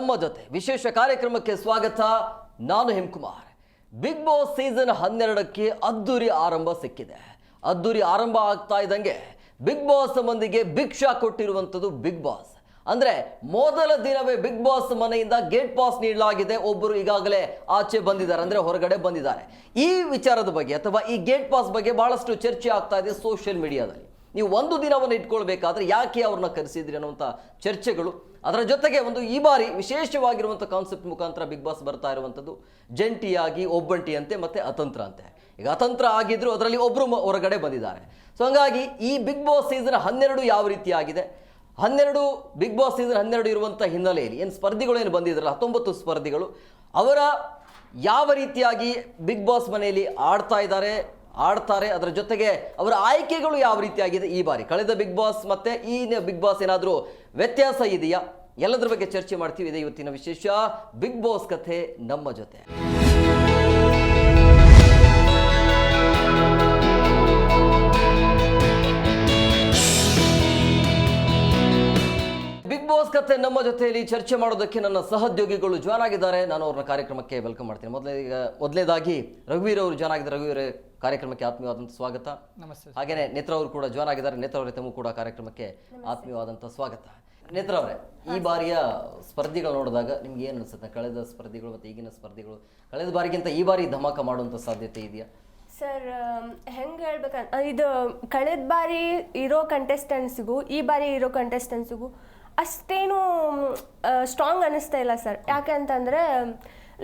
ನಮ್ಮ ಜೊತೆ ವಿಶೇಷ ಕಾರ್ಯಕ್ರಮಕ್ಕೆ ಸ್ವಾಗತ ನಾನು ಹೆಮ್ಕುಮಾರ್. ಬಿಗ್ ಬಾಸ್ ಸೀಸನ್ ಹನ್ನೆರಡಕ್ಕೆ ಅದ್ದೂರಿ ಆರಂಭ ಸಿಕ್ಕಿದೆ. ಅದ್ದೂರಿ ಆರಂಭ ಆಗ್ತಾ ಇದ್ದಂಗೆ ಬಿಗ್ ಬಾಸ್ ಮಂದಿಗೆ ಭಿಕ್ಷಾ ಕೊಟ್ಟಿರುವಂಥದ್ದು ಬಿಗ್ ಬಾಸ್ ಅಂದ್ರೆ ಮೊದಲ ದಿನವೇ ಬಿಗ್ ಬಾಸ್ ಮನೆಯಿಂದ ಗೇಟ್ ಪಾಸ್ ನೀಡಲಾಗಿದೆ. ಒಬ್ಬರು ಈಗಾಗಲೇ ಆಚೆ ಬಂದಿದ್ದಾರೆ, ಅಂದ್ರೆ ಹೊರಗಡೆ ಬಂದಿದ್ದಾರೆ. ಈ ವಿಚಾರದ ಬಗ್ಗೆ ಅಥವಾ ಈ ಗೇಟ್ ಪಾಸ್ ಬಗ್ಗೆ ಬಹಳಷ್ಟು ಚರ್ಚೆ ಆಗ್ತಾ ಇದೆ ಸೋಷಿಯಲ್ ಮೀಡಿಯಾದಲ್ಲಿ ನೀವು ಒಂದು ದಿನವನ್ನು ಇಟ್ಕೊಳ್ಬೇಕಾದ್ರೆ ಯಾಕೆ ಅವ್ರನ್ನ ಕರೆಸಿದ್ರಿ ಅನ್ನುವಂಥ ಚರ್ಚೆಗಳು ಅದರ ಜೊತೆಗೆ ಒಂದು ಈ ಬಾರಿ ವಿಶೇಷವಾಗಿರುವಂಥ ಕಾನ್ಸೆಪ್ಟ್ ಮುಖಾಂತರ ಬಿಗ್ ಬಾಸ್ ಬರ್ತಾ ಇರುವಂಥದ್ದು, ಜಂಟಿಯಾಗಿ, ಒಬ್ಬಂಟಿಯಂತೆ ಮತ್ತು ಅತಂತ್ರ ಅಂತೆ ಈಗ ಅತಂತ್ರ ಆಗಿದ್ದರೂ ಅದರಲ್ಲಿ ಒಬ್ಬರು ಹೊರಗಡೆ ಬಂದಿದ್ದಾರೆ. ಸೊ ಹಂಗಾಗಿ ಈ ಬಿಗ್ ಬಾಸ್ ಸೀಸನ್ ಹನ್ನೆರಡು ಯಾವ ರೀತಿಯಾಗಿದೆ? ಹನ್ನೆರಡು ಬಿಗ್ ಬಾಸ್ ಸೀಸನ್ ಹನ್ನೆರಡು ಇರುವಂಥ ಹಿನ್ನೆಲೆಯಲ್ಲಿ ಏನು ಸ್ಪರ್ಧಿಗಳು ಏನು ಬಂದಿದ್ರಲ್ಲ, ಹತ್ತೊಂಬತ್ತು ಸ್ಪರ್ಧಿಗಳು, ಅವರ ಯಾವ ರೀತಿಯಾಗಿ ಬಿಗ್ ಬಾಸ್ ಮನೆಯಲ್ಲಿ ಆಡ್ತಾ ಇದ್ದಾರೆ ಆಡ್ತಾರೆ. ಅದರ ಜೊತೆಗೆ ಅವರ ಆಯ್ಕೆಗಳು ಯಾವ ರೀತಿಯಾಗಿದೆ ಈ ಬಾರಿ? ಕಳೆದ ಬಿಗ್ ಬಾಸ್ ಮತ್ತೆ ಈ ಬಿಗ್ ಬಾಸ್ ಏನಾದರೂ ವ್ಯತ್ಯಾಸ ಇದೆಯಾ? ಎಲ್ಲದರ ಬಗ್ಗೆ ಚರ್ಚೆ ಮಾಡ್ತೀವಿ ಇದೆ ಇವತ್ತಿನ ವಿಶೇಷ. ಬಿಗ್ ಬಾಸ್ ಕಥೆ ನಮ್ಮ ಜೊತೆ. ಬಿಗ್ ಬಾಸ್ ಕತೆ ನಮ್ಮ ಜೊತೆಯಲ್ಲಿ ಚರ್ಚೆ ಮಾಡೋದಕ್ಕೆ ನನ್ನ ಸಹೋದ್ಯೋಗಿಗಳು ಜಾಯ್ನ್ ಆಗಿದ್ದಾರೆ. ನಾನು ಅವ್ರನ್ನ ಕಾರ್ಯಕ್ರಮಕ್ಕೆ ವೆಲ್ಕಮ್ ಮಾಡ್ತೀನಿ. ಮೊದಲೇ ಈಗ, ಮೊದಲೇದಾಗಿ ರಘುವೀರ್ ಅವರು ಜಾಯ್ನ್ ಆಗಿದ್ದಾರೆ. ರಘುವೀರ್ ಕಾರ್ಯಕ್ರಮಕ್ಕೆ ಆತ್ಮೀಯವಾದಂಥ ಸ್ವಾಗತ. ನಮಸ್ತೆ ಹಾಗೆಯೇ ನೇತ್ರ ಅವರು ಕೂಡ ಜಾಯ್ನ್ ಆಗಿದ್ದಾರೆ ನೇತ್ರ ಅವರೇ ತಮ್ಮ ಕೂಡ ಕಾರ್ಯಕ್ರಮಕ್ಕೆ ಆತ್ಮೀಯವಾದಂಥ ಸ್ವಾಗತ. ನೇತ್ರ ಅವರೇ ಈ ಬಾರಿಯ ಸ್ಪರ್ಧಿಗಳು ನೋಡಿದಾಗ ನಿಮ್ಗೆ ಏನು ಅನಿಸುತ್ತೆ? ಕಳೆದ ಸ್ಪರ್ಧಿಗಳು ಮತ್ತು ಈಗಿನ ಸ್ಪರ್ಧಿಗಳು ಕಳೆದ ಬಾರಿಗಿಂತ ಈ ಬಾರಿ ಧಮಾಕ ಮಾಡುವಂಥ ಸಾಧ್ಯತೆ ಇದೆಯಾ? ಸರ್ ಹೆಂಗೆ ಹೇಳ್ಬೇಕಂತ ಇದು ಕಳೆದ ಬಾರಿ ಇರೋ ಕಂಟೆಸ್ಟೆಂಟ್ಸ್ಗೂ ಈ ಬಾರಿ ಇರೋ ಕಂಟೆಸ್ಟೆಂಟ್ಸ್ಗೂ ಅಷ್ಟೇನು ಸ್ಟ್ರಾಂಗ್ ಅನ್ನಿಸ್ತಾ ಇಲ್ಲ ಸರ್. ಯಾಕೆ ಅಂತಂದರೆ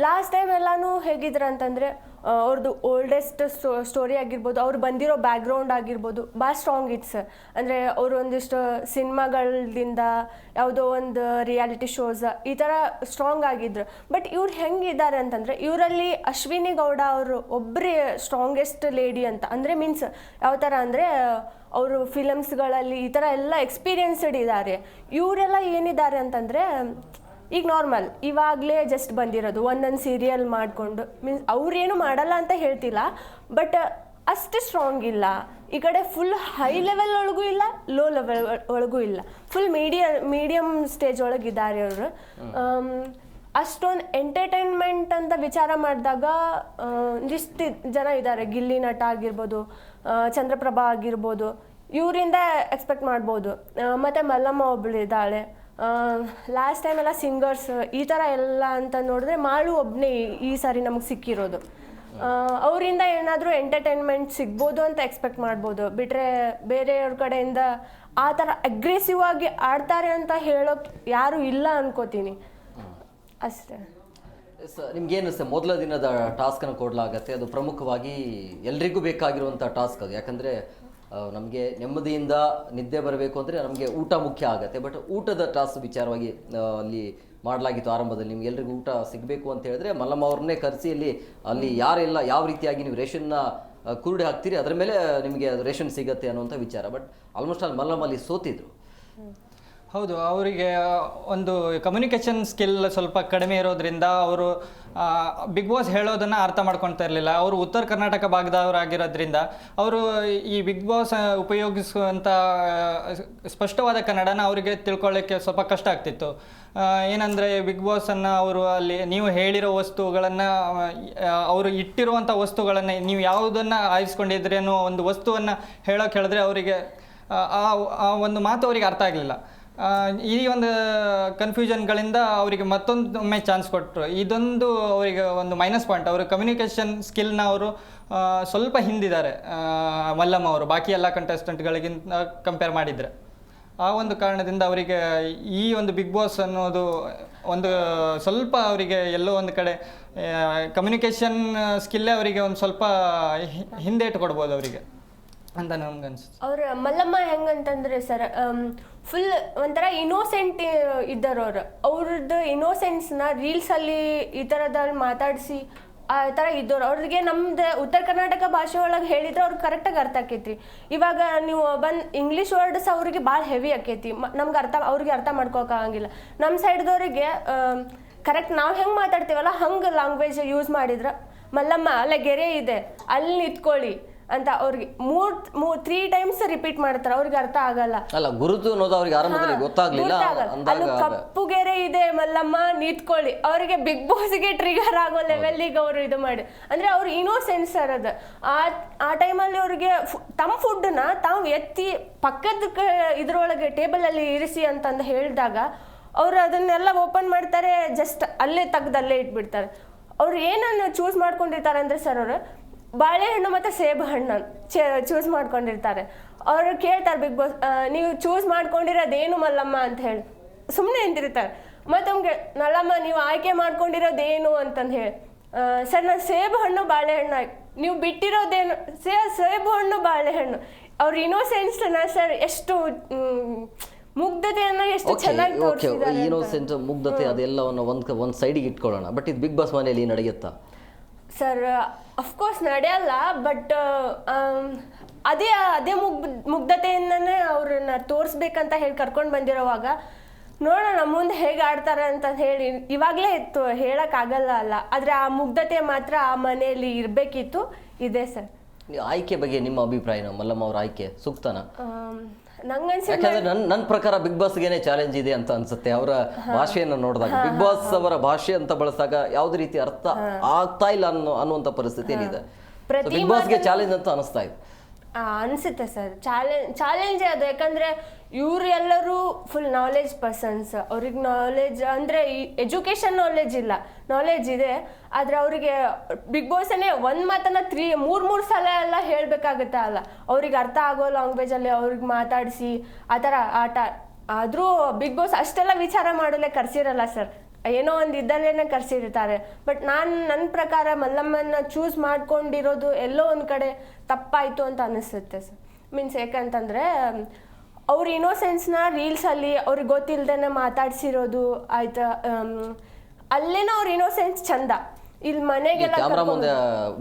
ಲಾಸ್ಟ್ ಟೈಮ್ ಎಲ್ಲನೂ ಹೇಗಿದ್ರು ಅಂತಂದರೆ ಅವ್ರದ್ದು ಓಲ್ಡೆಸ್ಟ್ ಸ್ಟೋರಿ ಆಗಿರ್ಬೋದು, ಅವ್ರು ಬಂದಿರೋ ಬ್ಯಾಕ್ಗ್ರೌಂಡ್ ಆಗಿರ್ಬೋದು ಭಾಳ ಸ್ಟ್ರಾಂಗ್ ಇತ್ತು ಸರ್. ಅಂದರೆ ಅವರು ಒಂದಿಷ್ಟು ಸಿನಿಮಾಗಳಿಂದ ಯಾವುದೋ ಒಂದು ರಿಯಾಲಿಟಿ ಶೋಸ್ ಈ ಥರ ಸ್ಟ್ರಾಂಗ್ ಆಗಿದ್ರು. ಬಟ್ ಇವ್ರು ಹೆಂಗಿದ್ದಾರೆ ಅಂತಂದರೆ, ಇವರಲ್ಲಿ ಅಶ್ವಿನಿ ಗೌಡ ಅವರು ಒಬ್ಬರೇ ಸ್ಟ್ರಾಂಗೆಸ್ಟ್ ಲೇಡಿ ಅಂತ. ಅಂದರೆ ಮೀನ್ಸ್ ಯಾವ ಥರ ಅಂದರೆ, ಅವರು ಫಿಲಮ್ಸ್ಗಳಲ್ಲಿ ಈ ಥರ ಎಲ್ಲ ಎಕ್ಸ್ಪೀರಿಯನ್ಸ್ಡ್ ಇದ್ದಾರೆ. ಇವರೆಲ್ಲ ಏನಿದ್ದಾರೆ ಅಂತಂದರೆ ಈಗ ನಾರ್ಮಲ್ ಇವಾಗಲೇ ಜಸ್ಟ್ ಬಂದಿರೋದು ಒಂದೊಂದು ಸೀರಿಯಲ್ ಮಾಡಿಕೊಂಡು ಮೀನ್ಸ್ ಅವ್ರೇನು ಮಾಡಲ್ಲ ಅಂತ ಹೇಳ್ತಿಲ್ಲ ಬಟ್ ಅಷ್ಟು ಸ್ಟ್ರಾಂಗ್ ಇಲ್ಲ. ಈ ಕಡೆ ಫುಲ್ ಹೈ ಲೆವೆಲ್ ಒಳಗೂ ಇಲ್ಲ ಲೋ ಲೆವೆಲ್ ಒಳಗೂ ಇಲ್ಲ. ಫುಲ್ ಮೀಡಿಯ ಮೀಡಿಯಮ್ ಸ್ಟೇಜ್ ಒಳಗಿದ್ದಾರೆ ಅವರು. ಅಷ್ಟೊಂದು ಎಂಟರ್ಟೈನ್ಮೆಂಟ್ ಅಂತ ವಿಚಾರ ಮಾಡಿದಾಗ ಇಷ್ಟು ಜನ ಇದ್ದಾರೆ. ಗಿಲ್ಲಿ ನಟ ಆಗಿರ್ಬೋದು ಚಂದ್ರಪ್ರಭಾ ಆಗಿರ್ಬೋದು ಇವರಿಂದ ಎಕ್ಸ್ಪೆಕ್ಟ್ ಮಾಡ್ಬೋದು. ಮತ್ತು ಮಲ್ಲಮ್ಮ ಒಬ್ಳು ಇದ್ದಾಳೆ. ಲಾಸ್ಟ್ ಟೈಮ್ ಎಲ್ಲ ಸಿಂಗರ್ಸ್ ಈ ಥರ ಎಲ್ಲ ಅಂತ ನೋಡಿದ್ರೆ ಮಾಳು ಒಬ್ಬನೇ ಈ ಸಾರಿ ನಮಗೆ ಸಿಕ್ಕಿರೋದು. ಅವರಿಂದ ಏನಾದರೂ ಎಂಟರ್ಟೈನ್ಮೆಂಟ್ ಸಿಗ್ಬೋದು ಅಂತ ಎಕ್ಸ್ಪೆಕ್ಟ್ ಮಾಡ್ಬೋದು. ಬಿಟ್ಟರೆ ಬೇರೆಯವ್ರ ಕಡೆಯಿಂದ ಆ ಥರ ಅಗ್ರೆಸಿವ್ ಆಗಿ ಆಡ್ತಾರೆ ಅಂತ ಹೇಳೋಕೆ ಯಾರೂ ಇಲ್ಲ ಅನ್ಕೋತೀನಿ. ಅಷ್ಟೇ. ಎಸ್ ನಿಮ್ಗೆ ಅನಿಸುತ್ತೆ ಮೊದಲ ದಿನದ ಟಾಸ್ಕನ್ನು ಕೊಡಲಾಗತ್ತೆ? ಅದು ಪ್ರಮುಖವಾಗಿ ಎಲ್ರಿಗೂ ಬೇಕಾಗಿರುವಂಥ ಟಾಸ್ಕ್ ಅದು. ಯಾಕಂದರೆ ನಮಗೆ ನೆಮ್ಮದಿಯಿಂದ ನಿದ್ದೆ ಬರಬೇಕು ಅಂದರೆ ನಮಗೆ ಊಟ ಮುಖ್ಯ ಆಗುತ್ತೆ. ಬಟ್ ಊಟದ ಟಾಸ್ ವಿಚಾರವಾಗಿ ಅಲ್ಲಿ ಮಾಡಲಾಗಿತ್ತು ಆರಂಭದಲ್ಲಿ. ನಿಮ್ಗೆ ಎಲ್ರಿಗೂ ಊಟ ಸಿಗಬೇಕು ಅಂತ ಹೇಳಿದ್ರೆ ಮಲ್ಲಮ್ಮ ಅವ್ರನ್ನೇ ಕರೆಸಿ ಅಲ್ಲಿ ಅಲ್ಲಿ ಯಾರೆಲ್ಲ ಯಾವ ರೀತಿಯಾಗಿ ನೀವು ರೇಷನ್ನ ಕುರುಡಿ ಹಾಕ್ತೀರಿ, ಅದರ ಮೇಲೆ ನಿಮಗೆ ರೇಷನ್ ಸಿಗತ್ತೆ ಅನ್ನುವಂಥ ವಿಚಾರ. ಬಟ್ ಆಲ್ಮೋಸ್ಟ್ ಅಲ್ಲಿ ಮಲ್ಲಮ್ಮ ಅಲ್ಲಿ ಸೋತಿದ್ರು. ಹೌದು, ಅವರಿಗೆ ಒಂದು ಕಮ್ಯುನಿಕೇಷನ್ ಸ್ಕಿಲ್ ಸ್ವಲ್ಪ ಕಡಿಮೆ ಇರೋದ್ರಿಂದ ಅವರು ಬಿಗ್ ಬಾಸ್ ಹೇಳೋದನ್ನು ಅರ್ಥ ಮಾಡ್ಕೊತಾ ಇರಲಿಲ್ಲ. ಅವರು ಉತ್ತರ ಕರ್ನಾಟಕ ಭಾಗದವರಾಗಿರೋದ್ರಿಂದ ಅವರು ಈ ಬಿಗ್ ಬಾಸ್ ಉಪಯೋಗಿಸುವಂಥ ಸ್ಪಷ್ಟವಾದ ಕನ್ನಡನ ಅವರಿಗೆ ತಿಳ್ಕೊಳ್ಳೋಕ್ಕೆ ಸ್ವಲ್ಪ ಕಷ್ಟ ಆಗ್ತಿತ್ತು. ಏನಂದರೆ ಬಿಗ್ ಬಾಸನ್ನು ಅವರು ಅಲ್ಲಿ ನೀವು ಹೇಳಿರೋ ವಸ್ತುಗಳನ್ನು ಅವರು ಇಟ್ಟಿರುವಂಥ ವಸ್ತುಗಳನ್ನು, ನೀವು ಯಾವುದನ್ನು ಆರಿಸ್ಕೊಂಡಿದ್ರಿ ಅನ್ನೋ ಒಂದು ವಸ್ತುವನ್ನು ಹೇಳೋಕೆ ಹೇಳಿದ್ರೆ ಅವರಿಗೆ ಆ ಒಂದು ಮಾತು ಅವರಿಗೆ ಅರ್ಥ ಆಗಲಿಲ್ಲ. ಈ ಒಂದು ಕನ್ಫ್ಯೂಷನ್ಗಳಿಂದ ಅವರಿಗೆ ಮತ್ತೊಂದೊಮ್ಮೆ ಚಾನ್ಸ್ ಕೊಟ್ಟರು ಇದೊಂದು ಅವರಿಗೆ ಒಂದು ಮೈನಸ್ ಪಾಯಿಂಟ್ ಅವರು ಕಮ್ಯುನಿಕೇಷನ್ ಸ್ಕಿಲ್ನ ಅವರು ಸ್ವಲ್ಪ ಹಿಂದಿದ್ದಾರೆ ಮಲ್ಲಮ್ಮ ಅವರು, ಬಾಕಿ ಎಲ್ಲ ಕಂಟೆಸ್ಟೆಂಟ್ಗಳಿಗಿಂತ ಕಂಪೇರ್ ಮಾಡಿದರೆ. ಆ ಒಂದು ಕಾರಣದಿಂದ ಅವರಿಗೆ ಈ ಒಂದು ಬಿಗ್ ಬಾಸ್ ಅನ್ನೋದು ಒಂದು ಸ್ವಲ್ಪ ಅವರಿಗೆ ಎಲ್ಲೋ ಒಂದು ಕಡೆ ಕಮ್ಯುನಿಕೇಷನ್ ಸ್ಕಿಲ್ಲೇ ಅವರಿಗೆ ಒಂದು ಸ್ವಲ್ಪ ಹಿಂದೆ ಹಿಂದೇಟು ಕೊಡ್ಬೋದು ಅವರಿಗೆ ಅಂತ ನಮ್ಗೆ ಅನ್ಸುತ್ತೆ ಅವ್ರ ಮಲ್ಲಮ್ಮ ಹೆಂಗಂತಂದ್ರೆ ಸರ್ ಫುಲ್ ಒಂಥರ ಇನೋಸೆಂಟ್ ಇದ್ದಾರೆ ಅವ್ರು ಅವ್ರದ್ದು ಇನ್ನೋಸೆನ್ಸ್ನ ರೀಲ್ಸಲ್ಲಿ ಈ ಥರದಲ್ಲಿ ಮಾತಾಡಿಸಿ ಆ ಥರ ಇದ್ದವ್ರು ಅವ್ರಿಗೆ ನಮ್ದು ಉತ್ತರ ಕರ್ನಾಟಕ ಭಾಷೆ ಒಳಗೆ ಹೇಳಿದ್ರೆ ಅವ್ರಿಗೆ ಕರೆಕ್ಟಾಗಿ ಅರ್ಥ ಆಕೈತಿ ಇವಾಗ ನೀವು ಬಂದು ಇಂಗ್ಲೀಷ್ ವರ್ಡ್ಸ್ ಅವ್ರಿಗೆ ಭಾಳ ಹೆವಿ ಆಕೈತಿ ನಮ್ಗೆ ಅರ್ಥ, ಅವ್ರಿಗೆ ಅರ್ಥ ಮಾಡ್ಕೋಕಾಗಂಗಿಲ್ಲ ನಮ್ಮ ಸೈಡ್ದವ್ರಿಗೆ ಕರೆಕ್ಟ್ ನಾವು ಹೆಂಗೆ ಮಾತಾಡ್ತೀವಲ್ಲ, ಹಂಗೆ ಲ್ಯಾಂಗ್ವೇಜ್ ಯೂಸ್ ಮಾಡಿದ್ರೆ ಮಲ್ಲಮ್ಮ, ಅಲ್ಲ ಗೆರೆ ಇದೆ. ಅಲ್ಲಿ ನಿಂತ್ಕೊಳ್ಳಿ. ಅಂತ ಅವ್ರಿಗೆ ಮೂರ್ ಮೂರ್ ತ್ರೀ ಟೈಮ್ಸ್ ರಿಪೀಟ್ ಮಾಡ್ತಾರೆ. ಅವ್ರಿಗೆ ಅರ್ಥ ಆಗಲ್ಲ. ಅಲ್ಲ ಗುರುತು ಅನ್ನೋದು ಅವ್ರಿಗೆ ಆರಂಭದಲ್ಲಿ ಗೊತ್ತಾಗ್ಲಿಲ್ಲ ಅಲ್ಲಿ ಕಪ್ಪುಗೆರೆ ಇದೆ ಮಲ್ಲಮ್ಮ ನಿಂತ್ಕೊಳ್ಳಿ. ಅವರಿಗೆ ಬಿಗ್ ಬಾಸ್ಗೆ ಟ್ರಿಗರ್ ಆಗೋ ಲೆವೆಲ್ಲಿಗೆ ಅವರು ಇದು ಮಾಡಿ. ಅಂದ್ರೆ ಅವ್ರು ಇನ್ನೋಸೆನ್ಸ್ ಅದು. ಆ ಆ ಟೈಮಲ್ಲಿ ಅವ್ರಿಗೆ ತಮ್ಮ ನ ತಾವು ಎತ್ತಿ ಪಕ್ಕದ ಇದ್ರೊಳಗೆ ಟೇಬಲ್ ಅಲ್ಲಿ ಇರಿಸಿ ಅಂತಂದು ಹೇಳಿದಾಗ ಅವರು ಅದನ್ನೆಲ್ಲ ಓಪನ್ ಮಾಡ್ತಾರೆ ಜಸ್ಟ್ ಅಲ್ಲೇ ತೆಗ್ದು ಅಲ್ಲೇ ಇಟ್ಬಿಡ್ತಾರೆ. ಅವ್ರು ಏನನ್ನು ಚೂಸ್ ಮಾಡ್ಕೊಂಡಿರ್ತಾರೆ ಅಂದ್ರೆ ಸರ್ ಅವರು ಬಾಳೆಹಣ್ಣು ಮತ್ತು ಸೇಬು ಹಣ್ಣು ಚೂಸ್ ಮಾಡ್ಕೊಂಡಿರ್ತಾರೆ. ಅವರು ಕೇಳ್ತಾರೆ ಬಿಗ್ ಬಾಸ್ ನೀವು ಚೂಸ್ ಮಾಡ್ಕೊಂಡಿರೋದೇನು ಮಲ್ಲಮ್ಮ? ಅಂತ ಹೇಳಿ. ಸುಮ್ಮನೆ ಅಂತಿರ್ತಾರೆ ಮತ್ತೆ ಅವ್ಗೆ ನಲ್ಲಮ್ಮ ನೀವು ಆಯ್ಕೆ ಮಾಡ್ಕೊಂಡಿರೋದೇನು? ಅಂತಂದು ಹೇಳಿ. ಸರ್ ನಾನು ಸೇಬು ಹಣ್ಣು ಬಾಳೆಹಣ್ಣು ನೀವು ಬಿಟ್ಟಿರೋದೇನು? ಸೇ ಸೇಬು ಹಣ್ಣು ಬಾಳೆಹಣ್ಣು. ಅವ್ರ ಇನ್ನೋಸೆನ್ಸ್ನ ಸರ್ ಎಷ್ಟು ಮುಗ್ಧತೆಯನ್ನು ಎಷ್ಟು ಚೆನ್ನಾಗಿ ಓಕೆ. ಇನ್ನೋಸೆಂಟ್ ಮುಗ್ಧತೆ ಅದೆಲ್ಲವನ್ನು ಒಂದು ಒಂದು ಸೈಡಿಗೆ ಇಟ್ಕೊಳ್ಳೋಣ. ಬಟ್ ಇದು ಬಿಗ್ ಬಾಸ್ ಮನೆಯಲ್ಲಿ ನಡೆಯುತ್ತಾ? ಸರ್ ಅಫ್ಕೋರ್ಸ್ ನಡೆಯಲ್ಲ ಬಟ್ ಅದೇ ಅದೇ ಮುಗ್ ಮುಗ್ಧತೆಯಿಂದನೇ ಅವ್ರನ್ನ ತೋರಿಸ್ಬೇಕಂತ ಹೇಳಿ ಕರ್ಕೊಂಡು ಬಂದಿರೋವಾಗ ನೋಡೋಣ ಮುಂದೆ ಹೇಗೆ ಆಡ್ತಾರೆ ಅಂತ ಹೇಳಿ ಇವಾಗಲೇ ಇತ್ತು ಹೇಳೋಕ್ಕಾಗಲ್ಲ ಅಲ್ಲ. ಆದರೆ ಆ ಮುಗ್ಧತೆ ಮಾತ್ರ ಆ ಮನೆಯಲ್ಲಿ ಇರಬೇಕಿತ್ತು. ಇದೆ ಸರ್. ಆಯ್ಕೆ ಬಗ್ಗೆ ನಿಮ್ಮ ಅಭಿಪ್ರಾಯ ಮಲ್ಲಮ್ಮ ಅವ್ರ ಆಯ್ಕೆ ಸೂಕ್ತನಾ? ಯಾಕಂದ್ರೆ ನನ್ ನನ್ನ ಪ್ರಕಾರ ಬಿಗ್ ಬಾಸ್ಗೇನೆ ಚಾಲೆಂಜ್ ಇದೆ ಅಂತ ಅನ್ಸುತ್ತೆ. ಅವರ ಭಾಷೆಯನ್ನು ನೋಡಿದಾಗ. ಬಿಗ್ ಬಾಸ್ ಅವರ ಭಾಷೆ ಅಂತ ಬಳಸಿದಾಗ ಯಾವ್ದು ರೀತಿ ಅರ್ಥ ಆಗ್ತಾ ಇಲ್ಲ ಅನ್ನೋ ಅನ್ನುವಂಥ ಪರಿಸ್ಥಿತಿ ಏನಿದೆ? ಬಿಗ್ ಬಿಗ್ ಬಾಸ್ಗೆ ಚಾಲೆಂಜ್ ಅಂತ ಅನಿಸ್ತಾ ಇದೆ. ಅನ್ಸುತ್ತೆ ಸರ್. ಚಾಲೆಂಜ್ ಚಾಲೆಂಜೇ ಅದು. ಯಾಕಂದರೆ ಇವ್ರು ಎಲ್ಲರೂ ಫುಲ್ ನಾಲೆಜ್ ಪರ್ಸನ್ಸ್ ಅವ್ರಿಗೆ ನಾಲೆಜ್ ಅಂದ್ರೆ ಎಜುಕೇಶನ್ ನಾಲೆಜ್ ಇಲ್ಲ. ನಾಲೆಜ್ ಇದೆ. ಆದರೆ ಅವರಿಗೆ ಬಿಗ್ ಬಾಸನೇ ಒಂದು ಮಾತನ್ನು ತ್ರೀ ಮೂರು ಮೂರು ಸಲ ಎಲ್ಲ ಹೇಳಬೇಕಾಗುತ್ತೆ ಅಲ್ಲ. ಅವ್ರಿಗೆ ಅರ್ಥ ಆಗೋ ಲ್ಯಾಂಗ್ವೇಜಲ್ಲಿ ಅವ್ರಿಗೆ ಮಾತಾಡಿಸಿ, ಆ ಥರ ಆಟ. ಆದರೂ ಬಿಗ್ ಬಾಸ್ ಅಷ್ಟೆಲ್ಲ ವಿಚಾರ ಮಾಡಲೇ ಕರ್ಸಿರಲ್ಲ ಸರ್. ಏನೋ ಒಂದು ಇದ್ದಲ್ಲೇನೆ ಕರೆಸಿರ್ತಾರೆ. ಬಟ್ ನಾನು ನನ್ನ ಪ್ರಕಾರ ಮಲ್ಲಮ್ಮನ ಚೂಸ್ ಮಾಡ್ಕೊಂಡಿರೋದು ಎಲ್ಲೋ ಒಂದು ಕಡೆ ತಪ್ಪಾಯಿತು ಅಂತ ಅನಿಸುತ್ತೆ ಸರ್. ಮೀನ್ಸ್ ಯಾಕಂತಂದರೆ ಅವ್ರ ಇನ್ನೋಸೆನ್ಸ್ನ ರೀಲ್ಸಲ್ಲಿ ಅವ್ರಿಗೆ ಗೊತ್ತಿಲ್ದೇನೆ ಮಾತಾಡ್ಸಿರೋದು ಆಯ್ತಾ ಅಲ್ಲೇನೋ ಅವ್ರ ಇನ್ನೋಸೆನ್ಸ್ ಚಂದ. ಇಲ್ಲಿ ಮನೆಗೆಲ್ಲ ಕ್ಯಾಮ್ರಾ ಮುಂದೆ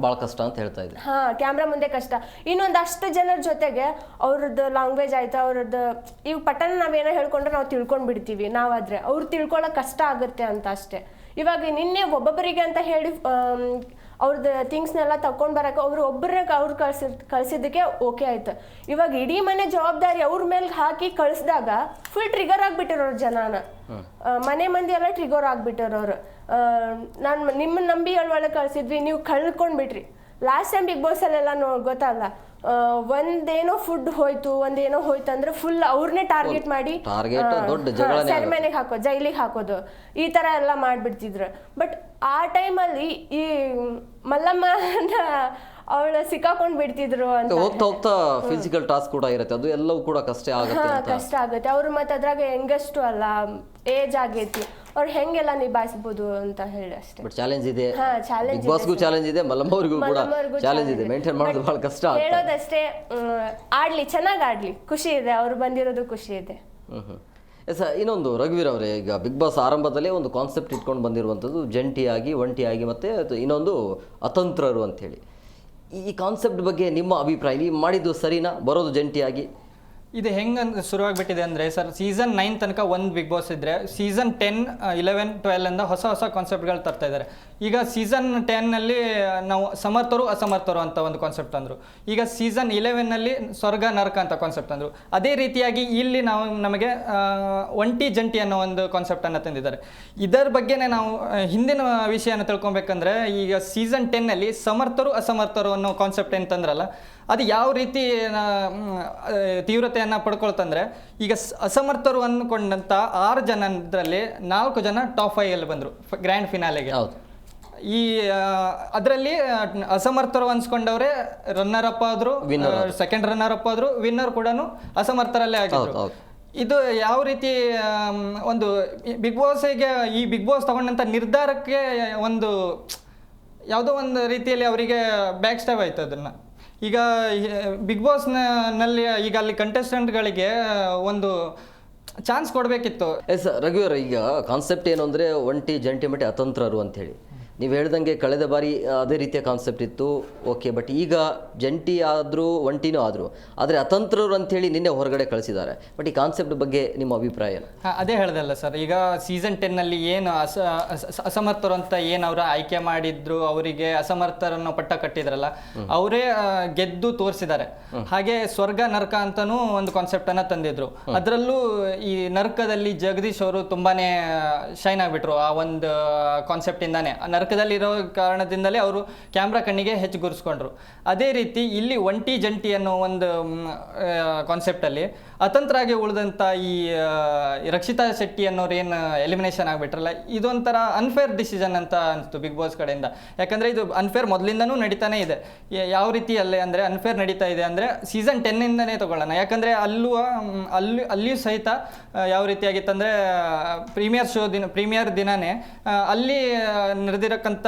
ಬಹಳ ಕಷ್ಟ ಅಂತ ಹೇಳ್ತಾ ಇದ್ದೆ ಹಾ ಕ್ಯಾಮ್ರಾ ಮುಂದೆ ಕಷ್ಟ. ಇನ್ನೊಂದಷ್ಟು ಜನರ ಜೊತೆಗೆ ಅವ್ರದ್ದು ಲ್ಯಾಂಗ್ವೇಜ್ ಆಯ್ತು ಅವ್ರದ್ದು ಈಗ ಪಟನ್ ನಾವೇನೋ ಹೇಳ್ಕೊಂಡ್ರೆ ನಾವು ತಿಳ್ಕೊಂಡ್ ಬಿಡ್ತೀವಿ ನಾವಾದ್ರೆ ಅವ್ರು ತಿಳ್ಕೊಳ್ಳೋಕೆ ಕಷ್ಟ ಆಗುತ್ತೆ ಅಂತ ಅಷ್ಟೇ. ಇವಾಗ ನಿನ್ನೆ ಒಬ್ಬೊಬ್ಬರಿಗೆ ಅಂತ ಹೇಳಿ ಅವ್ರದ್ದು ಥಿಂಗ್ಸ್ನೆಲ್ಲ ತಗೊಂಡು ಬರೋಕೆ ಅವ್ರು ಒಬ್ಬರನ್ನ ಅವ್ರು ಕಳ್ಸಿದ್ ಕಳ್ಸಿದ್ದಕ್ಕೆ ಓಕೆ ಆಯ್ತು. ಇವಾಗ ಇಡೀ ಮನೆ ಜವಾಬ್ದಾರಿ ಅವ್ರ ಮೇಲೆ ಹಾಕಿ ಕಳಿಸಿದಾಗ ಫುಲ್ ಟ್ರಿಗರ್ ಆಗ್ಬಿಟ್ಟಿರೋರು ಜನನ. ಜನಾನ ಮನೆ ಮಂದಿ ಎಲ್ಲ ಟ್ರಿಗರ್ ಆಗ್ಬಿಟ್ಟಿರೋರು ನಾನು ನಿಮ್ಮ ನಂಬಿ ಒಳಗೆ ಕಳ್ಸಿದ್ವಿ ನೀವು ಕಳ್ಕೊಂಡ್ಬಿಟ್ರಿ. ಲಾಸ್ಟ್ ಟೈಮ್ ಬಿಗ್ ಬಾಸ್ ಅಲ್ಲೆಲ್ಲ ನೋ ಗೊತ್ತಲ್ಲ? ಒಂದೇನೋ ಫುಡ್ ಹೋಯ್ತು ಒಂದೇನೋ ಹೋಯ್ತು ಅಂದ್ರೆ ಫುಲ್ ಅವ್ರನ್ನೇ ಟಾರ್ಗೆಟ್ ಮಾಡಿ ಟಾರ್ಗೆಟ್ ದೊಡ್ಡ ಜಗಳನೇ ಸೆರೆಮನೆಗೆ ಹಾಕೋದು ಜೈಲಿಗೆ ಹಾಕೋದು ಈ ತರ ಎಲ್ಲ ಮಾಡ್ಬಿಡ್ತಿದ್ರು. ಬಟ್ ಆ ಟೈಮಲ್ಲಿ ಈ ಮಲ್ಲಮ್ಮ ಅವಳ ಸಿಕ್ಕಾಕೊಂಡ್ ಬಿಡ್ತಿದ್ರು ಅಂತ. ಹೋಗ್ತಾ ಹೋಗ್ತಾ ಫಿಸಿಕಲ್ ಟಾಸ್ಕ್ ಕೂಡ ಇರುತ್ತೆ ಅದು ಎಲ್ಲವೂ ಕೂಡ ಕಷ್ಟ ಆಗುತ್ತೆ ಕಷ್ಟ ಆಗುತ್ತೆ. ಅವ್ರು ಮತ್ತೆ ಅದ್ರಾಗ ಹೆಂಗಷ್ಟು ಅಲ್ಲ ಏಜ್ ಆಗೈತಿ. ಅವ್ರು ಹೆಂಗೆಲ್ಲ ನಿಭಾಯಿಸ್ಬೋದು ಅಂತ ಹೇಳಿ ಅಷ್ಟೇ. ಬಟ್ ಚಾಲೆಂಜ್ ಇದೆ. ಹಾ, challenge ಬಿಗ್ ಬಾಸ್ಗೂ ಚಾಲೆಂಜ್ ಇದೆ ಕೂಡ ಮಲ್ಲಮ್ಮವ್ರಿಗೂ ಚಾಲೆಂಜ್ ಇದೆ. ಮೇಂಟೈನ್ ಮಾಡೋದು ಬಹಳ ಕಷ್ಟ ಆಗ್ತದೆ. ಹೇಳೋದಷ್ಟೇ ಮ್, ಆಡ್ಲಿ ಚೆನ್ನಾಗಿ ಆಡ್ಲಿ. ಖುಷಿ ಇದೆ ಅವ್ರು ಬಂದಿರೋದು ಖುಷಿ ಇದೆ. ಹ್ಮ್ ಎಸ್ ಇನ್ನೊಂದು ರಘುವೀರ್ ಅವರೇ ಈಗ ಬಿಗ್ ಬಾಸ್ ಆರಂಭದಲ್ಲೇ ಒಂದು ಕಾನ್ಸೆಪ್ಟ್ ಇಟ್ಕೊಂಡು ಬಂದಿರುವಂಥದ್ದು ಜಂಟಿಯಾಗಿ ಒಂಟಿಯಾಗಿ ಮತ್ತೆ ಅದು ಇನ್ನೊಂದು ಅತಂತ್ರರು ಅಂತ ಹೇಳಿ ಈ ಕಾನ್ಸೆಪ್ಟ್ ಬಗ್ಗೆ ನಿಮ್ಮ ಅಭಿಪ್ರಾಯ ನೀವು ಮಾಡಿದ್ದು ಸರಿನಾ? ಬರೋದು ಜಂಟಿಯಾಗಿ? ಇದು ಹೆಂಗೆ ಶುರುವಾಗ್ಬಿಟ್ಟಿದೆ ಅಂದರೆ ಸರ್ ಸೀಸನ್ ನೈನ್ ತನಕ ಒಂದು ಬಿಗ್ ಬಾಸ್ ಇದ್ದರೆ ಸೀಸನ್ ಟೆನ್ ಇಲೆವೆನ್ ಟ್ವೆಲ್ ಇಂದ ಹೊಸ ಹೊಸ ಕಾನ್ಸೆಪ್ಟ್ಗಳು ತರ್ತಾ ಇದ್ದಾರೆ ಈಗ ಸೀಸನ್ ಟೆನ್ನಲ್ಲಿ ನಾವು ಸಮರ್ಥರು ಅಸಮರ್ಥರು ಅಂತ ಒಂದು ಕಾನ್ಸೆಪ್ಟ್ ಅಂದರು ಈಗ ಸೀಸನ್ ಇಲೆವೆನ್ನಲ್ಲಿ ಸ್ವರ್ಗ, ನರಕ ಅಂತ ಕಾನ್ಸೆಪ್ಟ್ ಅಂದರು ಅದೇ ರೀತಿಯಾಗಿ ಇಲ್ಲಿ ನಾವು ನಮಗೆ ಒಂಟಿ ಜಂಟಿ ಅನ್ನೋ ಒಂದು ಕಾನ್ಸೆಪ್ಟನ್ನು ತಂದಿದ್ದಾರೆ. ಇದರ ಬಗ್ಗೆನೇ ನಾವು ಹಿಂದಿನ ವಿಷಯನ ತಿಳ್ಕೊಬೇಕಂದ್ರೆ ಈಗ ಸೀಸನ್ ಟೆನ್ನಲ್ಲಿ ಸಮರ್ಥರು ಅಸಮರ್ಥರು ಅನ್ನೋ ಕಾನ್ಸೆಪ್ಟ್ ಏನು ತಂದ್ರಲ್ಲ ಅದು ಯಾವ ರೀತಿ ತೀವ್ರತೆಯನ್ನು ಪಡ್ಕೊಳ್ತಂದ್ರೆ ಈಗ ಅಸಮರ್ಥರು ಅಂದ್ಕೊಂಡಂಥ ಆರು ಜನದಲ್ಲಿ ನಾಲ್ಕು ಜನ ಟಾಪ್ ಫೈವಲ್ಲಿ ಬಂದರು ಗ್ರ್ಯಾಂಡ್ ಫಿನಾಲೆಗೆ ಹೌದು. ಈ ಅದರಲ್ಲಿ ಅಸಮರ್ಥರು ಅನ್ಸ್ಕೊಂಡವ್ರೆ ರನ್ನರ್ ಅಪ್ ಆದ್ರು ಸೆಕೆಂಡ್ ರನ್ನರ್ ಅಪ್ ಆದ್ರು ವಿನ್ನರ್ ಕೂಡ ಅಸಮರ್ಥರಲ್ಲೇ ಆಗಿದ್ರು. ಇದು ಯಾವ ರೀತಿ ಒಂದು ಬಿಗ್ ಬಾಸ್ಗೆ ಈ ಬಿಗ್ ಬಾಸ್ ತಗೊಂಡಂಥ ನಿರ್ಧಾರಕ್ಕೆ ಒಂದು ಯಾವುದೋ ಒಂದು ರೀತಿಯಲ್ಲಿ ಅವರಿಗೆ ಬ್ಯಾಕ್ ಸ್ಟೆಪ್ ಆಯ್ತು ಅದನ್ನು. ಈಗ ಬಿಗ್ ಬಾಸ್ನಲ್ಲಿ ಈಗ ಅಲ್ಲಿ ಕಂಟೆಸ್ಟೆಂಟ್ಗಳಿಗೆ ಒಂದು ಚಾನ್ಸ್ ಕೊಡಬೇಕಿತ್ತು. ಎಸ್ ರಘುವರ್, ಈಗ ಕಾನ್ಸೆಪ್ಟ್ ಏನು ಅಂದರೆ ಒಂಟಿ, ಜಂಟಿ ಮಟ್ಟಿ ಅತಂತ್ರರು ಅಂತೇಳಿ. ನೀವು ಹೇಳ್ದಂಗೆ ಕಳೆದ ಬಾರಿ ಅದೇ ರೀತಿಯ ಕಾನ್ಸೆಪ್ಟ್ ಇತ್ತು. ಓಕೆ ಬಟ್ ಈಗ ಜಂಟಿ ಆದರೂ ಒಂಟಿನೂ ಆದರೂ ಆದರೆ ಅತಂತ್ರರು ಅಂಥೇಳಿ ನಿನ್ನೆ ಹೊರಗಡೆ ಕಳಿಸಿದ್ದಾರೆ. ಬಟ್ ಈ ಕಾನ್ಸೆಪ್ಟ್ ಬಗ್ಗೆ ನಿಮ್ಮ ಅಭಿಪ್ರಾಯ ಅದೇ ಹೇಳ್ದಲ್ಲ ಸರ್ ಈಗ ಸೀಸನ್ ಟೆನ್ನಲ್ಲಿ ಏನು ಅಸ ಅಸ- ಅಸಮರ್ಥರು ಅಂತ ಏನು ಅವರು ಆಯ್ಕೆ ಮಾಡಿದ್ರು ಅವರಿಗೆ ಅಸಮರ್ಥರನ್ನು ಪಟ್ಟ ಕಟ್ಟಿದ್ರಲ್ಲ ಅವರೇ ಗೆದ್ದು ತೋರಿಸಿದ್ದಾರೆ. ಹಾಗೆ ಸ್ವರ್ಗ ನರಕ ಅಂತಾನೂ ಒಂದು ಕಾನ್ಸೆಪ್ಟ್ ಅನ್ನ ತಂದಿದ್ರು. ಅದರಲ್ಲೂ ಈ ನರಕದಲ್ಲಿ ಜಗದೀಶ್ ಅವರು ತುಂಬಾನೇ ಶೈನ್ ಆಗ್ಬಿಟ್ರು ಆ ಒಂದು ಕಾನ್ಸೆಪ್ಟ್ ಇಂದಾನೆ. ಆ ನರಕದಲ್ಲಿರೋ ಕಾರಣದಿಂದಲೇ ಅವರು ಕ್ಯಾಮ್ರಾ ಕಣ್ಣಿಗೆ ಹೆಚ್ಚು ಗುರುಸ್ಕೊಂಡ್ರು ಅದೇ ರೀತಿ ಇಲ್ಲಿ ಒಂಟಿ ಜಂಟಿ ಅನ್ನೋ ಒಂದು ಕಾನ್ಸೆಪ್ಟಲ್ಲಿ ಅತಂತ್ರಾಗಿ ಉಳಿದಂತ ಈ ರಕ್ಷಿತಾ ಶೆಟ್ಟಿ ಅನ್ನೋರು ಏನು ಎಲಿಮಿನೇಷನ್ ಆಗಿಬಿಟ್ರಲ್ಲ, ಇದೊಂಥರ ಅನ್ಫೇರ್ ಡಿಸಿಷನ್ ಅಂತ ಅನಿಸ್ತು ಬಿಗ್ ಬಾಸ್ ಕಡೆಯಿಂದ. ಯಾಕಂದರೆ ಇದು ಅನ್ಫೇರ್ ಮೊದಲಿಂದನೂ ನಡೀತಾನೆ ಇದೆ. ಯಾವ ರೀತಿ ಅಲ್ಲೇ ಅಂದರೆ ಅನ್ಫೇರ್ ನಡೀತಾ ಇದೆ ಅಂದರೆ ಸೀಸನ್ ಟೆನ್ನಿಂದನೇ ತಗೊಳ್ಳೋಣ. ಯಾಕಂದರೆ ಅಲ್ಲೂ ಅಲ್ಲಿ, ಅಲ್ಲಿಯೂ ಸಹಿತ ಯಾವ ರೀತಿಯಾಗಿತ್ತಂದರೆ ಪ್ರೀಮಿಯರ್ ಶೋ ದಿನ ಪ್ರೀಮಿಯರ್ ದಿನವೇ ಅಲ್ಲಿ ಅಲ್ಲಿ ನಡೆದಿರಕ್ಕಂಥ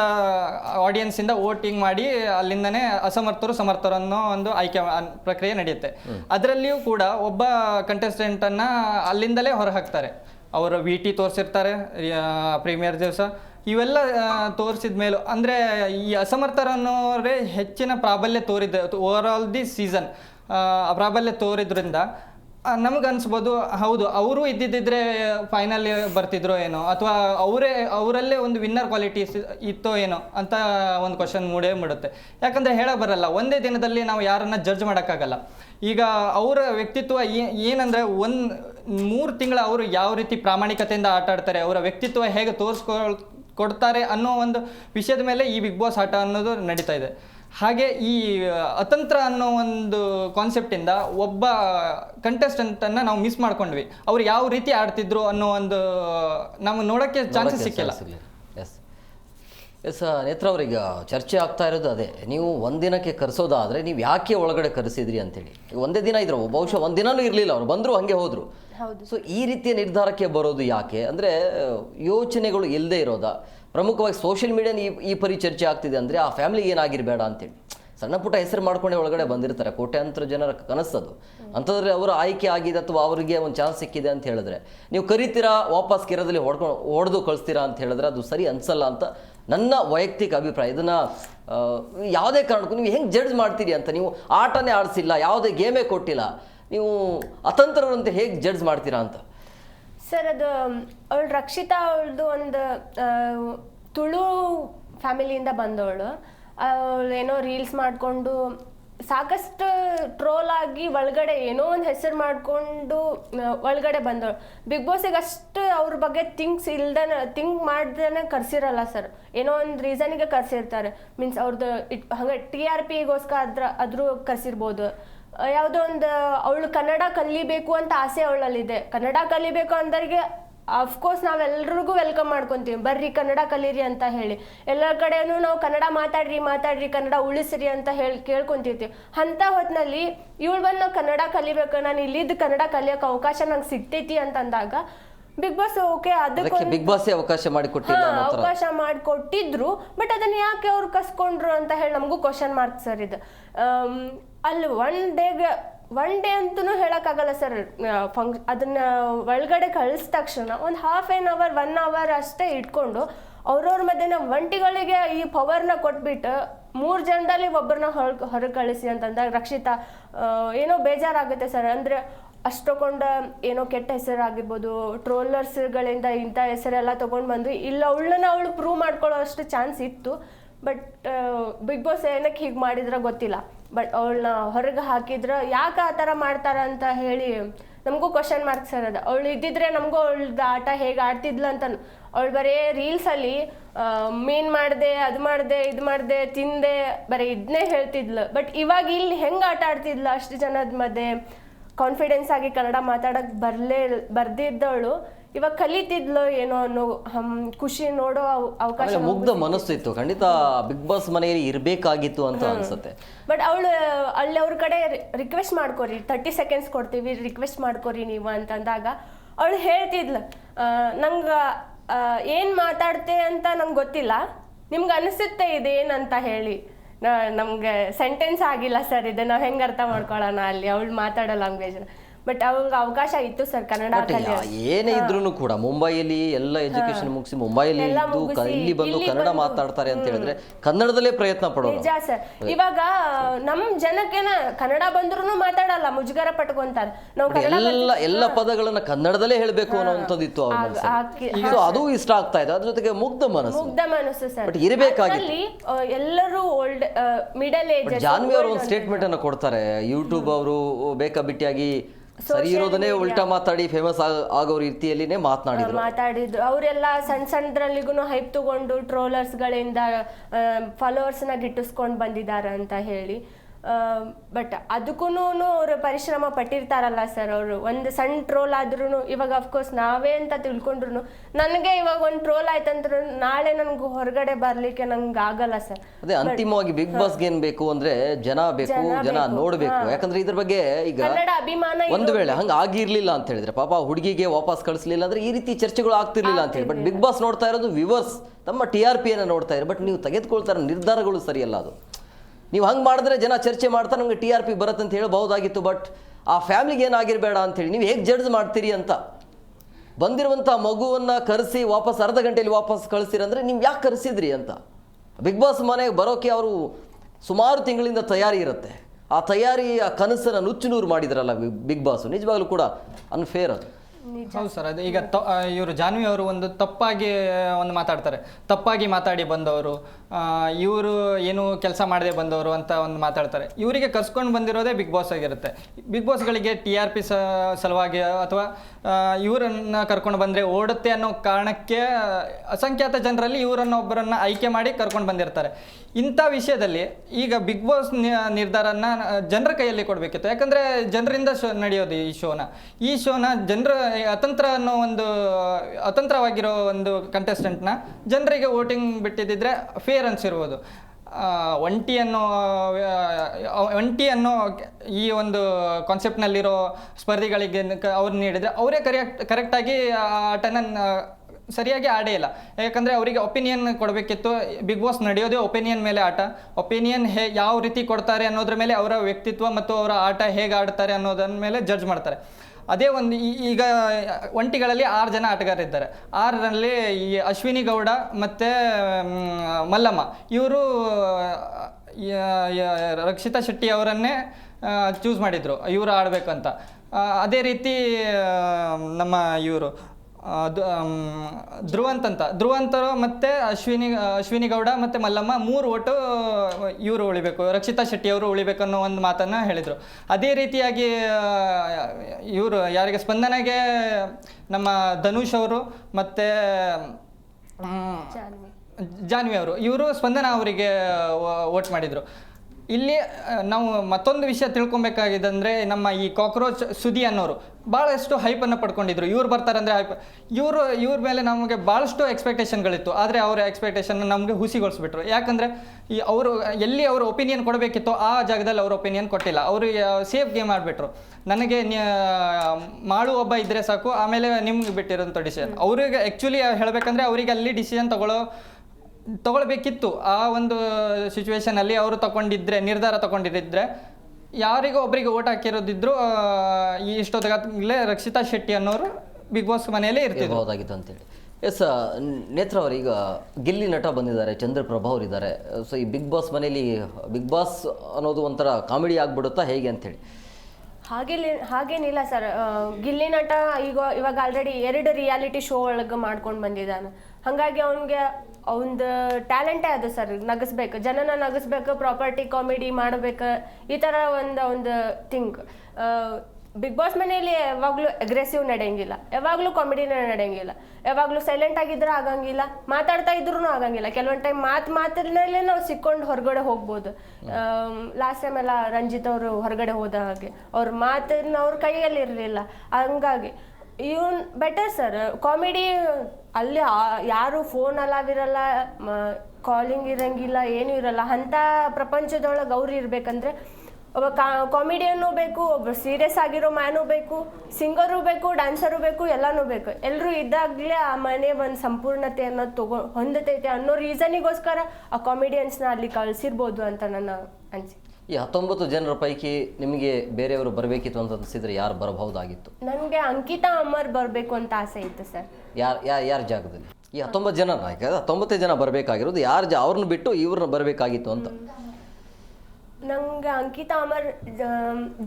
ಆಡಿಯನ್ಸಿಂದ ವೋಟಿಂಗ್ ಮಾಡಿ ಅಲ್ಲಿಂದನೇ ಅಸಮರ್ಥರು ಸಮರ್ಥರು ಅನ್ನೋ ಒಂದು ಆಯ್ಕೆ ಪ್ರಕ್ರಿಯೆ ನಡೆಯುತ್ತೆ. ಅದರಲ್ಲಿಯೂ ಕೂಡ ಒಬ್ಬ ಕಂಟೆಸ್ಟೆಂಟನ್ನು ಅನ್ನ ಅಲ್ಲಿಂದಲೇ ಹೊರ ಹಾಕ್ತಾರೆ ಅವರು ವಿ ಟಿ ತೋರಿಸಿರ್ತಾರೆ ಪ್ರೀಮಿಯರ್ ದಿವಸ. ಇವೆಲ್ಲ ತೋರಿಸಿದ ಮೇಲೂ ಅಂದರೆ ಈ ಅಸಮರ್ಥರನ್ನೋರೇ ಹೆಚ್ಚಿನ ಪ್ರಾಬಲ್ಯ ತೋರಿದ ಓವರ್ ಆಲ್ ದಿ ಸೀಸನ್ ಪ್ರಾಬಲ್ಯ ತೋರಿದ್ರಿಂದ ನಮಗೆ ಅನ್ಸ್ಬೋದು, ಹೌದು, ಅವರು ಇದ್ದಿದ್ದಿದ್ರೆ ಫೈನಲ್ ಬರ್ತಿದ್ರೋ ಏನೋ, ಅಥವಾ ಅವರೇ, ಅವರಲ್ಲೇ ಒಂದು ವಿನ್ನರ್ ಕ್ವಾಲಿಟೀಸ್ ಇತ್ತೋ ಏನೋ ಅಂತ ಒಂದು ಕ್ವಶನ್ ಮೂಡೇ ಮೂಡುತ್ತೆ. ಯಾಕಂದ್ರೆ ಹೇಳೋ ಬರಲ್ಲ, ಒಂದೇ ದಿನದಲ್ಲಿ ನಾವು ಯಾರನ್ನ ಜಡ್ಜ್ ಮಾಡೋಕ್ಕಾಗಲ್ಲ. ಈಗ ಅವರ ವ್ಯಕ್ತಿತ್ವ ಏನಂದ್ರೆ ಒಂದು ಮೂರು ತಿಂಗಳ ಅವರು ಯಾವ ರೀತಿ ಪ್ರಾಮಾಣಿಕತೆಯಿಂದ ಆಟ ಆಡ್ತಾರೆ, ಅವರ ವ್ಯಕ್ತಿತ್ವ ಹೇಗೆ ತೋರಿಸ್ಕೊಳ್, ಕೊಡ್ತಾರೆ ಅನ್ನೋ ಒಂದು ವಿಷಯದ ಮೇಲೆ ಈ ಬಿಗ್ ಬಾಸ್ ಆಟ ಅನ್ನೋದು ನಡೀತಾ ಇದೆ. ಹಾಗೆ ಈ ಅತಂತ್ರ ಅನ್ನೋ ಒಂದು ಕಾನ್ಸೆಪ್ಟಿಂದ ಒಬ್ಬ ಕಂಟೆಸ್ಟೆಂಟನ್ನು ನಾವು ಮಿಸ್ ಮಾಡ್ಕೊಂಡ್ವಿ. ಅವ್ರು ಯಾವ ರೀತಿ ಆಡ್ತಿದ್ರು ಅನ್ನೋ ಒಂದು ನಾವು ನೋಡೋಕ್ಕೆ ಚಾನ್ಸಸ್ ಸಿಕ್ಕಿಲ್ಲ. ಎಸ್ ಎಸ್ ನೇತ್ರ ಅವ್ರೀಗ ಚರ್ಚೆ ಆಗ್ತಾ ಇರೋದು ಅದೇ. ನೀವು ಒಂದಿನಕ್ಕೆ ಕರೆಸೋದಾದರೆ ನೀವು ಯಾಕೆ ಒಳಗಡೆ ಕರೆಸಿದ್ರಿ ಅಂತೇಳಿ. ಈಗ ಒಂದೇ ದಿನ ಇದ್ರು ಬಹುಶಃ ದಿನವೂ ಇರಲಿಲ್ಲ ಅವರು ಬಂದರು ಹಾಗೆ ಹೋದರು. ಹೌದು. ಸೊ ಈ ರೀತಿಯ ನಿರ್ಧಾರಕ್ಕೆ ಬರೋದು ಯಾಕೆ? ಅಂದರೆ ಯೋಚನೆಗಳು ಇಲ್ಲದೆ ಇರೋದಾ? ಪ್ರಮುಖವಾಗಿ ಸೋಷಿಯಲ್ ಮೀಡಿಯಾನ ಈ ಈ ಪರಿ ಚರ್ಚೆ ಆಗ್ತಿದೆ ಅಂದರೆ ಆ ಫ್ಯಾಮಿಲಿ ಏನಾಗಿರಬೇಡ ಅಂತೇಳಿ. ಸಣ್ಣ ಪುಟ್ಟ ಹೆಸರು ಮಾಡ್ಕೊಂಡೆ ಒಳಗಡೆ ಬಂದಿರ್ತಾರೆ. ಕೋಟ್ಯಾಂತರ ಜನರ ಕನಸದು. ಅಂಥದ್ರಲ್ಲಿ ಅವರು ಆಯ್ಕೆ ಆಗಿದೆ ಅಥವಾ ಅವರಿಗೆ ಒಂದು ಚಾನ್ಸ್ ಸಿಕ್ಕಿದೆ ಅಂತ ಹೇಳಿದ್ರೆ. ನೀವು ಕರಿತೀರಾ, ವಾಪಸ್ ಕಿರದಲ್ಲಿ ಹೊಡ್ಕೊಂಡು ಹೊಡೆದು ಕಳಿಸ್ತೀರಾ ಅಂತ ಹೇಳಿದ್ರೆ ಅದು ಸರಿ ಅನ್ಸಲ್ಲ ಅಂತ ನನ್ನ ವೈಯಕ್ತಿಕ ಅಭಿಪ್ರಾಯ. ಇದನ್ನು ಯಾವುದೇ ಕಾರಣಕ್ಕೂ ನೀವು ಹೆಂಗೆ ಜಡ್ಜ್ ಮಾಡ್ತೀರಿ ಅಂತ ನೀವು ಆಟನೇ ಆಡಿಸಿಲ್ಲ, ಯಾವುದೇ ಗೇಮೇ ಕೊಟ್ಟಿಲ್ಲ. ನೀವು ಅತಂತ್ರರಂತೆ ಹೇಗೆ ಜಡ್ಜ್ ಮಾಡ್ತೀರಾ ಅಂತ. ಸರ್, ಅದು, ಅವಳು ರಕ್ಷಿತಾ ಅವಳದು ಒಂದು ತುಳು ಫ್ಯಾಮಿಲಿಯಿಂದ ಬಂದವಳು. ಅವಳು ಏನೋ ರೀಲ್ಸ್ ಮಾಡಿಕೊಂಡು ಸಾಕಷ್ಟು ಟ್ರೋಲ್ ಆಗಿ ಒಳಗಡೆ ಏನೋ ಒಂದು ಹೆಸರು ಮಾಡಿಕೊಂಡು ಒಳಗಡೆ ಬಂದವಳು. ಬಿಗ್ ಬಾಸಿಗೆ ಅಷ್ಟು ಅವ್ರ ಬಗ್ಗೆ ಥಿಂಕ್ಸ್ ಇಲ್ದನ ಥಿಂಕ್ ಮಾಡ್ದೇ ಕರ್ಸಿರಲ್ಲ ಸರ್. ಏನೋ ಒಂದು ರೀಸನಿಗೆ ಕರ್ಸಿರ್ತಾರೆ. ಮೀನ್ಸ್ ಅವ್ರದ್ದು ಇಟ್, ಹಂಗೆ ಟಿ ಆರ್ ಪಿಗೋಸ್ಕರ ಅದ್ರ ಅದ್ರೂ ಕರ್ಸಿರ್ಬೋದು. ಯಾವುದೋ ಒಂದು ಅವಳು ಕನ್ನಡ ಕಲಿಬೇಕು ಅಂತ ಆಸೆ ಅವಳಲ್ಲಿದೆ. ಕನ್ನಡ ಕಲಿಬೇಕು ಅಂದರಿಗೆ ಅಫ್ಕೋರ್ಸ್ ನಾವೆಲ್ಲರಿಗೂ ವೆಲ್ಕಮ್ ಮಾಡ್ಕೊತೀವಿ. ಬರ್ರಿ ಕನ್ನಡ ಕಲೀರಿ ಅಂತ ಹೇಳಿ. ಎಲ್ಲ ಕಡೆನೂ ನಾವು ಕನ್ನಡ ಮಾತಾಡ್ರಿ ಮಾತಾಡ್ರಿ ಕನ್ನಡ ಉಳಿಸ್ರಿ ಅಂತ ಹೇಳಿ ಕೇಳ್ಕೊಂತಿರ್ತೀವಿ. ಅಂಥ ಹೊತ್ತಿನಲ್ಲಿ ಇವಳು ಬಂದು ನಾವು ಕನ್ನಡ ಕಲಿಬೇಕು ನಾನು ಇಲ್ಲಿದ್ದು ಕನ್ನಡ ಕಲಿಯೋಕೆ ಅವಕಾಶ ನಂಗೆ ಸಿಗ್ತೈತಿ ಅಂತಂದಾಗ ಬಿಗ್ ಬಾಸ್ ಓಕೆ ಅದಕ್ಕೆ ಬಿಗ್ ಬಾಸ್ ಅವಕಾಶ ಮಾಡಿಕೊಟ್ಟಿಲ್ಲ ಅವಕಾಶ ಮಾಡಿಕೊಟ್ಟಿದ್ರು ಬಟ್ ಅದನ್ನ ಯಾಕೆ ಅವ್ರು ಕಸ್ಕೊಂಡ್ರು ಅಂತ ಹೇಳಿ ನಮಗೂ ಕ್ವಶನ್ ಮಾರ್ಕ್ ಸರ್ ಇದು. ಅಲ್ಲಿ ಒನ್ ಡೇಗೆ ಒನ್ ಡೇ ಅಂತೂ ಹೇಳೋಕ್ಕಾಗಲ್ಲ ಸರ್ ಫಂಕ್ ಅದನ್ನ ಒಳಗಡೆ ಕಳಿಸಿದ ತಕ್ಷಣ ಒಂದು half an hour one hour ಅಷ್ಟೇ ಇಟ್ಕೊಂಡು ಅವ್ರವ್ರ ಮಧ್ಯೆ ಒಂಟಿಗಳಿಗೆ ಈ ಪವರ್ನ ಕೊಟ್ಬಿಟ್ಟು ಮೂರು ಜನದಲ್ಲಿ ಒಬ್ಬರನ್ನ ಹೊರ ಹೊರಗೆ ಕಳಿಸಿ ಅಂತಂದಾಗ ರಕ್ಷಿತಾ ಏನೋ ಬೇಜಾರಾಗುತ್ತೆ ಸರ್ ಅಂದರೆ ಅಷ್ಟೊಕೊಂಡ ಏನೋ ಕೆಟ್ಟ ಹೆಸರು ಆಗಿರ್ಬೋದು ಟ್ರೋಲರ್ಸ್ಗಳಿಂದ ಇಂಥ ಹೆಸರೆಲ್ಲ ತೊಗೊಂಡು ಬಂದು ಇಲ್ಲ, ಅವಳನ್ನ ಅವಳು ಪ್ರೂವ್ ಮಾಡ್ಕೊಳ್ಳೋ ಅಷ್ಟು ಚಾನ್ಸ್ ಇತ್ತು. ಬಟ್ ಬಿಗ್ ಬಾಸ್ ಏನಕ್ಕೆ ಹೀಗೆ ಮಾಡಿದ್ರ ಗೊತ್ತಿಲ್ಲ. ಬಟ್ ಅವಳನ್ನ ಹೊರಗೆ ಹಾಕಿದ್ರ ಯಾಕೆ ಆ ಥರ ಮಾಡ್ತಾರ ಅಂತ ಹೇಳಿ ನಮಗೂ ಕ್ವಶನ್ ಮಾರ್ಕ್ಸ್ ಇರೋದು. ಅವಳು ಇದ್ದಿದ್ರೆ ನಮಗೂ ಅವಳದ್ದು ಆಟ ಹೇಗೆ ಆಡ್ತಿದ್ಲು ಅಂತ ಅವಳು ಬರೀ ರೀಲ್ಸಲ್ಲಿ ಮೀನ್ ಮಾಡಿದೆ, ಅದು ಮಾಡಿದೆ, ಇದು ಮಾಡಿದೆ, ತಿಂದೆ, ಬರೀ ಇದನ್ನೇ ಹೇಳ್ತಿದ್ಲು. ಬಟ್ ಇವಾಗ ಇಲ್ಲಿ ಹೆಂಗೆ ಆಟ ಆಡ್ತಿದ್ಲು ಅಷ್ಟು ಜನದ ಮಧ್ಯೆ? ಕಾನ್ಫಿಡೆನ್ಸ್ ಆಗಿ ಕನ್ನಡ ಮಾತಾಡೋಕ್ಕೆ ಬರಲೇ ಬರ್ದಿದ್ದವಳು. ಇವಾಗ ಕಲಿತಿದ್ಲು ಏನೋ ಅನ್ನೋ ಹಮ್ ಖುಷಿ ನೋಡೋ ಅವ್- ಅವಕಾಶ ಆಮೇಲೆ ಮುಗ್ಧ ಮನಸ್ಸು ಇತ್ತು ಖಂಡಿತ ಬಿಗ್ ಬಾಸ್ ಮನೆಯಲ್ಲಿ ಇರಬೇಕಾಗಿತ್ತು ಅಂತ ಅನ್ಸುತ್ತೆ. ಬಟ್ ಅವಳು ಅಲ್ಲಿ ಅವ್ರ ಕಡೆ ರಿಕ್ವೆಸ್ಟ್ ಮಾಡ್ಕೊರಿ. ತರ್ಟಿ ಸೆಕೆಂಡ್ಸ್ ಕೊಡ್ತೀವಿ ರಿಕ್ವೆಸ್ಟ್ ಮಾಡ್ಕೊರಿ ನೀವು ಅಂತಂದಾಗ ಅವಳು ಹೇಳ್ತಿದ್ಲು ನಂಗೆ ಏನು ಮಾತಾಡ್ತೆ ಅಂತ ನಂಗೆ ಗೊತ್ತಿಲ್ಲ. ನಿಮ್ಗೆ ಅನಿಸುತ್ತೆ ಇದೇನಂತ ಹೇಳಿ. ನಮಗೆ ಸೆಂಟೆನ್ಸ್ ಆಗಿಲ್ಲ ಸರ್ ಇದು ನಾವು ಹೆಂಗೆ ಅರ್ಥ ಮಾಡ್ಕೊಳ್ಳೋಣ ಅಲ್ಲಿ? ಅವಳು ಮಾತಾಡೋ ಲ್ಯಾಂಗ್ವೇಜ್ನ ಬಟ್ ಅವಂಗ ಅವಕಾಶ ಇತ್ತು ಸರ್ ಕನ್ನಡ ಕಲಿಯೋದು ಏನೇ ಇದ್ರೂ ಕೂಡ ಮುಂಬೈಯಲ್ಲಿ ಎಲ್ಲ ಎಜುಕೇಶನ್ ಮುಗಿಸಿ ಮುಂಬೈಯಲ್ಲಿ ಎಲ್ಲ ಇದ್ದು ಕ- ಮುಗಿಸಿ, ಇಲ್ಲಿ ಬಂದು ಇಲ್ಲಿ ಕನ್ನಡ ಬಂದು, ಮಾತಾಡ್ತಾರೆ ಅಂತ ಹೇಳಿದ್ರೆ ಕನ್ನಡದಲ್ಲೇ ಪ್ರಯತ್ನ ಪಡೋದು. ನಿಜ ಸರ್ ಇವಾಗ ನಮ್ ಜನಕ್ಕೇನ ಕನ್ನಡ ಬಂದ್ರು ಮಾತಾಡಲ್ಲ ಮುಜುಗರ ಪಟ್ಕೊಂತಾರೆ. ನಾವು ಕನ್ನಡ ಎಲ್ಲ ಎಲ್ಲ ಪದಗಳನ್ನ ಕನ್ನಡದಲ್ಲೇ ಹೇಳ್ಬೇಕು ಅನ್ನೋಂಥದ್ದಿತ್ತು ಅವ್ರ ಮನಸ್ಸು ಮನಸ್ಸಲ್ಲಿ. ಸೊ ಅದು ಇಷ್ಟ ಆಗ್ತಾ ಇದೆ. ಅದ್ರ ಜೊತೆಗೆ ಮುಗ್ಧ ಮನಸ್ಸು. ಮುಗ್ಧ ಮನಸ್ಸು ಸರ್ ಬಟ್ ಇರ್ಬೇಕಾಗಿತ್ತು. ಅದ್ರಲ್ಲಿ, ಎಲ್ಲರೂ ಓಲ್ಡ್ ಮಿಡಲ್ ಏಜ್ ಜಾನ್ವಿ ಅವರು ಒಂದು ಸ್ಟೇಟ್ಮೆಂಟ್ ಅನ್ನ ಕೊಡ್ತಾರೆ. ಯೂಟ್ಯೂಬ್ ಅವರು ಬೇಕಾಬಿಟ್ಟಿಯಾಗಿ ಸರಿ ಇರೋದನ್ನೇ ಉಲ್ಟಾ ಮಾತಾಡಿ ಫೇಮಸ್ ಆಗೋ ರೀತಿಯಲ್ಲಿನೇ ಮಾತನಾಡಿದ್ರು. ಮಾತಾಡಿದ್ರು. ಅವರೆಲ್ಲ ಸಣ್ಣ ಸಣ್ಣದ್ರಲ್ಲಿಗೂ ಹೈಪ್ ತಗೊಂಡು ಟ್ರೋಲರ್ಸ್ ಗಳಿಂದ ಫಾಲೋವರ್ಸ್ನ ಗಿಟ್ಟಿಸ್ಕೊಂಡು ಬಂದಿದ್ದಾರೆ ಅಂತ ಹೇಳಿ. ಬಟ್ ಅದಕ್ಕೂ ಅವರು ಪರಿಶ್ರಮ ಪಟ್ಟಿರ್ತಾರಲ್ಲ ಸರ್ ಅವರು. ಒಂದು ಸಣ್ಣ ಟ್ರೋಲ್ ಆದ್ರೂ ಇವಾಗ ಅಫ್ಕೋರ್ಸ್ ನಾವೇ ಅಂತ ತಿಳ್ಕೊಂಡ್ರು ನನಗೆ ಇವಾಗ ಒಂದು ಟ್ರೋಲ್ ಆಯ್ತಂದ್ರು ನಾಳೆ ನನಗೆ ಹೊರಗಡೆ ಬರ್ಲಿಕ್ಕೆ ನಂಗೆ ಆಗಲ್ಲ ಸರ್. ಅದೇ ಅಂತಿಮವಾಗಿ ಬಿಗ್ ಬಾಸ್ಗೆ ಏನ್ ಬೇಕು ಅಂದ್ರೆ ಜನ ಬೇಕು ಜನ ನೋಡ್ಬೇಕು. ಯಾಕಂದ್ರೆ ಇದ್ರ ಬಗ್ಗೆ ಈಗ ಅಭಿಮಾನ ಒಂದು ವೇಳೆ ಹಂಗ ಆಗಿರ್ಲಿಲ್ಲ ಅಂತ ಹೇಳಿದ್ರೆ ಪಾಪ ಹುಡುಗಿಗೆ ವಾಪಸ್ ಕಳಿಸ್ಲಿಲ್ಲ ಅಂದ್ರೆ ಈ ರೀತಿ ಚರ್ಚೆಗಳು ಆಗ್ತಿರ್ಲಿಲ್ಲ ಅಂತ ಹೇಳಿ. ಬಟ್ ಬಿಗ್ ಬಾಸ್ ನೋಡ್ತಾ ಇರೋದು ವಿವರ್ಸ್ ತಮ್ಮ ಟಿ ಆರ್ ಪಿ ಅನ್ನ ನೋಡ್ತಾ ಇರೋ. ಬಟ್ ನೀವು ತೆಗೆದುಕೊಳ್ತಾರ ನಿರ್ಧಾರಗಳು ಸರಿಯಲ್ಲ ಅದು. ನೀವು ಹಂಗೆ ಮಾಡಿದ್ರೆ ಜನ ಚರ್ಚೆ ಮಾಡ್ತಾರೆ, ನಮಗೆ ಟಿ ಆರ್ ಪಿ ಬರುತ್ತೆ ಅಂತ ಹೇಳ್ಬಹುದಾಗಿತ್ತು ಬಟ್ ಆ ಫ್ಯಾಮಿಲಿಗೆ ಏನಾಗಿರಬೇಡ ಅಂತೇಳಿ, ನೀವು ಹೇಗೆ ಜಡ್ಜ್ ಮಾಡ್ತೀರಿ ಅಂತ. ಬಂದಿರುವಂಥ ಮಗುವನ್ನು ಕರೆಸಿ ವಾಪಸ್ ಅರ್ಧ ಗಂಟೆಯಲ್ಲಿ ವಾಪಸ್ ಕಳಿಸಿರಂದ್ರೆ ನೀವು ಯಾಕೆ ಕರೆಸಿದ್ರಿ ಅಂತ. ಬಿಗ್ ಬಾಸ್ ಮನೆಗೆ ಬರೋಕೆ ಅವರು ಸುಮಾರು ತಿಂಗಳಿಂದ ತಯಾರಿ ಇರುತ್ತೆ. ಆ ತಯಾರಿ ಆ ಕನಸನ್ನು ನುಚ್ಚು ನೂರು ಮಾಡಿದ್ರಲ್ಲ ಬಿಗ್ ಬಾಸ್ ನಿಜವಾಗ್ಲೂ ಕೂಡ ಅನ್ಫೇರ್ ಅದು. ಹೌದು ಸರ್ ಅದೇ ಈಗ ಇವರು ಜಾನ್ವಿ ಅವರು ಒಂದು ತಪ್ಪಾಗಿ ಒಂದು ಮಾತಾಡ್ತಾರೆ. ತಪ್ಪಾಗಿ ಮಾತಾಡಿ ಬಂದವರು ಇವರು ಏನು ಕೆಲಸ ಮಾಡದೆ ಬಂದವರು ಅಂತ ಒಂದು ಮಾತಾಡ್ತಾರೆ. ಇವರಿಗೆ ಕರ್ಸ್ಕೊಂಡು ಬಂದಿರೋದೇ ಬಿಗ್ ಬಾಸ್ ಆಗಿರುತ್ತೆ. ಬಿಗ್ ಬಾಸ್ಗಳಿಗೆ ಟಿ ಆರ್ ಪಿ ಸಲುವಾಗಿ ಅಥವಾ ಇವರನ್ನು ಕರ್ಕೊಂಡು ಬಂದರೆ ಓಡುತ್ತೆ ಅನ್ನೋ ಕಾರಣಕ್ಕೆ ಅಸಂಖ್ಯಾತ ಜನರಲ್ಲಿ ಇವರನ್ನ ಒಬ್ಬರನ್ನ ಆಯ್ಕೆ ಮಾಡಿ ಕರ್ಕೊಂಡು ಬಂದಿರ್ತಾರೆ. ಇಂಥ ವಿಷಯದಲ್ಲಿ ಈಗ ಬಿಗ್ ಬಾಸ್ ನಿರ್ಧಾರನ ಜನರ ಕೈಯಲ್ಲಿ ಕೊಡಬೇಕಿತ್ತು. ಯಾಕಂದರೆ ಜನರಿಂದ ಶೋ ನಡೆಯೋದು ಈ ಶೋನ. ಈ ಶೋನ ಜನರ ಅತಂತ್ರ ಅನ್ನೋ ಒಂದು, ಅತಂತ್ರವಾಗಿರೋ ಒಂದು ಕಂಟೆಸ್ಟೆಂಟ್ನ ಜನರಿಗೆ ವೋಟಿಂಗ್ ಬಿಟ್ಟಿದ್ದಿದ್ರೆ ಫೇರ್ ಅನ್ಸಿರ್ಬೋದು. ಒಂಟಿ ಅನ್ನೋ ಒಂಟಿ ಅನ್ನೋ ಈ ಒಂದು ಕಾನ್ಸೆಪ್ಟ್ನಲ್ಲಿರೋ ಸ್ಪರ್ಧಿಗಳಿಗೆ ಅವ್ರು ನೀಡಿದರೆ ಅವರೇ ಕರೆಕ್ಟ್ ಕರೆಕ್ಟಾಗಿ ಆಟನ ಸರಿಯಾಗಿ ಆಡೇ ಇಲ್ಲ. ಯಾಕಂದರೆ ಅವರಿಗೆ ಒಪಿನಿಯನ್ ಕೊಡಬೇಕಿತ್ತು. ಬಿಗ್ ಬಾಸ್ ನಡೆಯೋದೇ ಒಪಿನಿಯನ್ ಮೇಲೆ ಆಟ. ಒಪಿನಿಯನ್ ಹೇ, ಯಾವ ರೀತಿ ಕೊಡ್ತಾರೆ ಅನ್ನೋದ್ರ ಮೇಲೆ ಅವರ ವ್ಯಕ್ತಿತ್ವ ಮತ್ತು ಅವರ ಆಟ ಹೇಗೆ ಆಡ್ತಾರೆ ಅನ್ನೋದನ್ನ ಮೇಲೆ ಜಡ್ಜ್ ಮಾಡ್ತಾರೆ. ಅದೇ ಒಂದು ಈಗ ಒಂಟಿಗಳಲ್ಲಿ ಆರು ಜನ ಆಟಗಾರರಿದ್ದಾರೆ ಆರರಲ್ಲಿ ಈ ಅಶ್ವಿನಿ ಗೌಡ ಮತ್ತು ಮಲ್ಲಮ್ಮ. ಇವರು ರಕ್ಷಿತಾ ಶೆಟ್ಟಿ ಅವರನ್ನೇ ಚೂಸ್ ಮಾಡಿದರು. ಇವರು ಆಡಬೇಕಂತ. ಅದೇ ರೀತಿ ನಮ್ಮ ಇವರು ಧ್ರುವಂತ್ ಅಂತ. ಧ್ರುವಂತರು ಮತ್ತು ಅಶ್ವಿನಿ ಅಶ್ವಿನಿ ಗೌಡ ಮತ್ತು ಮಲ್ಲಮ್ಮ ಮೂರು ಓಟು ಇವರು ಉಳಿಬೇಕು. ರಕ್ಷಿತಾ ಶೆಟ್ಟಿ ಅವರು ಉಳಿಬೇಕು ಅನ್ನೋ ಒಂದು ಮಾತನ್ನು ಹೇಳಿದರು. ಅದೇ ರೀತಿಯಾಗಿ ಇವರು ಯಾರಿಗೆ ಸ್ಪಂದನೆಗೆ ನಮ್ಮ ಧನುಷ್ ಅವರು ಮತ್ತು ಜಾನ್ವಿ. ಜಾನ್ವಿ ಅವರು. ಇವರು ಸ್ಪಂದನ ಅವರಿಗೆ ವೋಟ್ ಮಾಡಿದರು. ಇಲ್ಲಿ ನಾವು ಮತ್ತೊಂದು ವಿಷಯ ತಿಳ್ಕೊಬೇಕಾಗಿದ್ದಂದ್ರೆ ನಮ್ಮ ಈ ಕಾಕ್ರೋಚ್ ಸುದಿ ಅನ್ನೋರು ಭಾಳಷ್ಟು ಹೈಪನ್ನು ಪಡ್ಕೊಂಡಿದ್ರು. ಇವ್ರು ಅಂದರೆ ಹೈಪ್ ಇವರು, ಇವ್ರ ಮೇಲೆ ನಮಗೆ ಭಾಳಷ್ಟು ಎಕ್ಸ್ಪೆಕ್ಟೇಷನ್ಗಳಿತ್ತು ಆದರೆ ಅವರ ಎಕ್ಸ್ಪೆಕ್ಟೇಷನ್ ನಮಗೆ ಹುಸಿಗೊಳಿಸ್ಬಿಟ್ರು. ಯಾಕಂದರೆ ಈ ಅವರು, ಎಲ್ಲಿ ಅವರು ಒಪಿನಿಯನ್ ಕೊಡಬೇಕಿತ್ತೋ ಆ ಜಾಗದಲ್ಲಿ ಅವ್ರ ಒಪಿನಿಯನ್ ಕೊಟ್ಟಿಲ್ಲ. ಅವರು ಸೇಫ್ ಗೇಮ್ ಆಡಿಬಿಟ್ರು. ನನಗೆ ಮಾಡು ಒಬ್ಬ ಇದ್ದರೆ ಸಾಕು, ಆಮೇಲೆ ನಿಮ್ಗೆ ಬಿಟ್ಟಿರೋಂಥ ಡಿಸಿಷನ್ ಅವ್ರಿಗೆ ಆ್ಯಕ್ಚುಲಿ ಹೇಳಬೇಕಂದ್ರೆ ಅವರಿಗೆ ಅಲ್ಲಿ ಡಿಸಿಷನ್ ತಗೊಳ್ಳೋ ತಗೊಳ್ಬೇಕಿತ್ತು ಆ ಒಂದು ಸಿಚುವೇಶನ್ ಅಲ್ಲಿ ಅವರು ತಗೊಂಡಿದ್ರೆ ನಿರ್ಧಾರ ತಗೊಂಡಿದ್ರೆ ಯಾರಿಗೋ ಒಬ್ಬರಿಗೆ ಓಟ್ ಹಾಕಿರೋದಿದ್ರು ಈ ಇಷ್ಟೊತ್ತಿಗಾಗಲೇ ರಕ್ಷಿತಾ ಶೆಟ್ಟಿ ಅನ್ನೋರು ಬಿಗ್ ಬಾಸ್ ಮನೆಯಲ್ಲೇ ಇರ್ತಿರ್ಬೋದಾಗಿತ್ತು ಅಂತೇಳಿ. ಎಸ್ ನೇತ್ರ ಅವರೀಗ ಈಗ ಗಿಲ್ಲಿ ನಟ ಬಂದಿದ್ದಾರೆ ಚಂದ್ರಪ್ರಭಾ ಅವರು ಇದ್ದಾರೆ. ಸೊ ಈ ಬಿಗ್ ಬಾಸ್ ಮನೇಲಿ ಬಿಗ್ ಬಾಸ್ ಅನ್ನೋದು ಒಂಥರ ಕಾಮಿಡಿ ಆಗ್ಬಿಡುತ್ತಾ ಹೇಗೆ ಅಂತೇಳಿ? ಹಾಗೇಲಿ ಹಾಗೇನಿಲ್ಲ ಸರ್ ಗಿಲ್ಲಿ ನಟ ಈಗ ಇವಾಗ ಆಲ್ರೆಡಿ ಎರಡು ರಿಯಾಲಿಟಿ ಶೋ ಒಳಗೆ ಮಾಡ್ಕೊಂಡು ಬಂದಿದ್ದಾನೆ. ಹಾಗಾಗಿ ಅವನಿಗೆ ಅವನದು ಟ್ಯಾಲೆಂಟೇ ಅದು ಸರ್ ನಗಿಸ್ಬೇಕು, ಜನನ ನಗಿಸ್ಬೇಕು ಪ್ರಾಪರ್ಟಿ ಕಾಮಿಡಿ ಮಾಡ್ಬೇಕು, ಈ ಥರ ಒಂದು ಒಂದು ಥಿಂಕ್ ಬಿಗ್ ಬಾಸ್ ಮನೆಯಲ್ಲಿ ಯಾವಾಗಲೂ ಅಗ್ರೆಸಿವ್ ನಡೆಯಂಗಿಲ್ಲ, ಯಾವಾಗಲೂ ಕಾಮಿಡಿನೇ ನಡೆಯಂಗಿಲ್ಲ, ಯಾವಾಗಲೂ ಸೈಲೆಂಟ್ ಆಗಿದ್ರೆ ಆಗಂಗಿಲ್ಲ, ಮಾತಾಡ್ತಾ ಇದ್ರೂ ಆಗಂಗಿಲ್ಲ. ಕೆಲವೊಂದು ಟೈಮ್ ಮಾತು ಮಾತಿನಲ್ಲೇ ನಾವು ಸಿಕ್ಕೊಂಡು ಹೊರಗಡೆ ಹೋಗ್ಬೋದು. ಲಾಸ್ಟ್ ಟೈಮ್ ಎಲ್ಲ ರಂಜಿತ್ ಅವರು ಹೊರಗಡೆ ಹೋದ ಹಾಗೆ, ಅವ್ರ ಮಾತನ್ನ ಅವ್ರ ಕೈಯಲ್ಲಿ ಇರಲಿಲ್ಲ ಹಂಗಾಗಿ, ಇವನ್ ಬೆಟರ್ ಸರ್ ಕಾಮಿಡಿ ಅಲ್ಲಿ ಯಾರು ಫೋನ್ ಅಲಾವಿರಲ್ಲ ಕಾಲಿಂಗ್ ಇರಂಗಿಲ್ಲ, ಏನೂ ಇರಲ್ಲ. ಅಂಥ ಪ್ರಪಂಚದೊಳಗೆ ಅವ್ರು ಇರ್ಬೇಕಂದ್ರೆ, ಒಬ್ಬ ಕಾಮಿಡಿಯನ್ನು ಬೇಕು, ಒಬ್ಬ ಸೀರಿಯಸ್ ಆಗಿರೋ ಮ್ಯಾನು ಬೇಕು ಸಿಂಗರು ಬೇಕು ಡ್ಯಾನ್ಸರು ಬೇಕು, ಎಲ್ಲನೂ ಬೇಕು. ಎಲ್ಲರೂ ಇದ್ದಾಗಲೇ ಆ ಮನೆ ಒಂದು ಸಂಪೂರ್ಣತೆ ಅನ್ನೋದು ತಗೋ, ಹೊಂದತೈತೆ ಅನ್ನೋ ರೀಸನಿಗೋಸ್ಕರ ಆ ಕಾಮಿಡಿಯನ್ಸ್ನ ಅಲ್ಲಿ ಕಳಿಸಿರ್ಬೋದು ಅಂತ ನನ್ನ ಅನಿಸಿಕೆ ಈ ಹತ್ತೊಂಬತ್ತು ಜನರ ಪೈಕಿ ನಿಮಗೆ ಬೇರೆಯವರು ಬರಬೇಕಿತ್ತು ಅಂತ ಅನಿಸಿದ್ರೆ ಯಾರು ಬರಬಹುದಾಗಿತ್ತು? ನನಗೆ ಅಂಕಿತಾ ಅಮರ್ ಬರಬೇಕು ಅಂತ ಆಸೆ ಇತ್ತು ಸರ್. ಯಾರು ಯಾರು ಯಾರ ಜಾಗದಲ್ಲಿ? ಈ ಹತ್ತೊಂಬತ್ತು ಜನ ಹತ್ತೊಂಬತ್ತೇ ಜನ ಬರಬೇಕಾಗಿರೋದು ಯಾರು ಜ ಅವ್ರನ್ನ ಬಿಟ್ಟು ಇವ್ರನ್ನ ಬರಬೇಕಾಗಿತ್ತು ಅಂತ. ನಂಗೆ ಅಂಕಿತಾ ಅಮರ್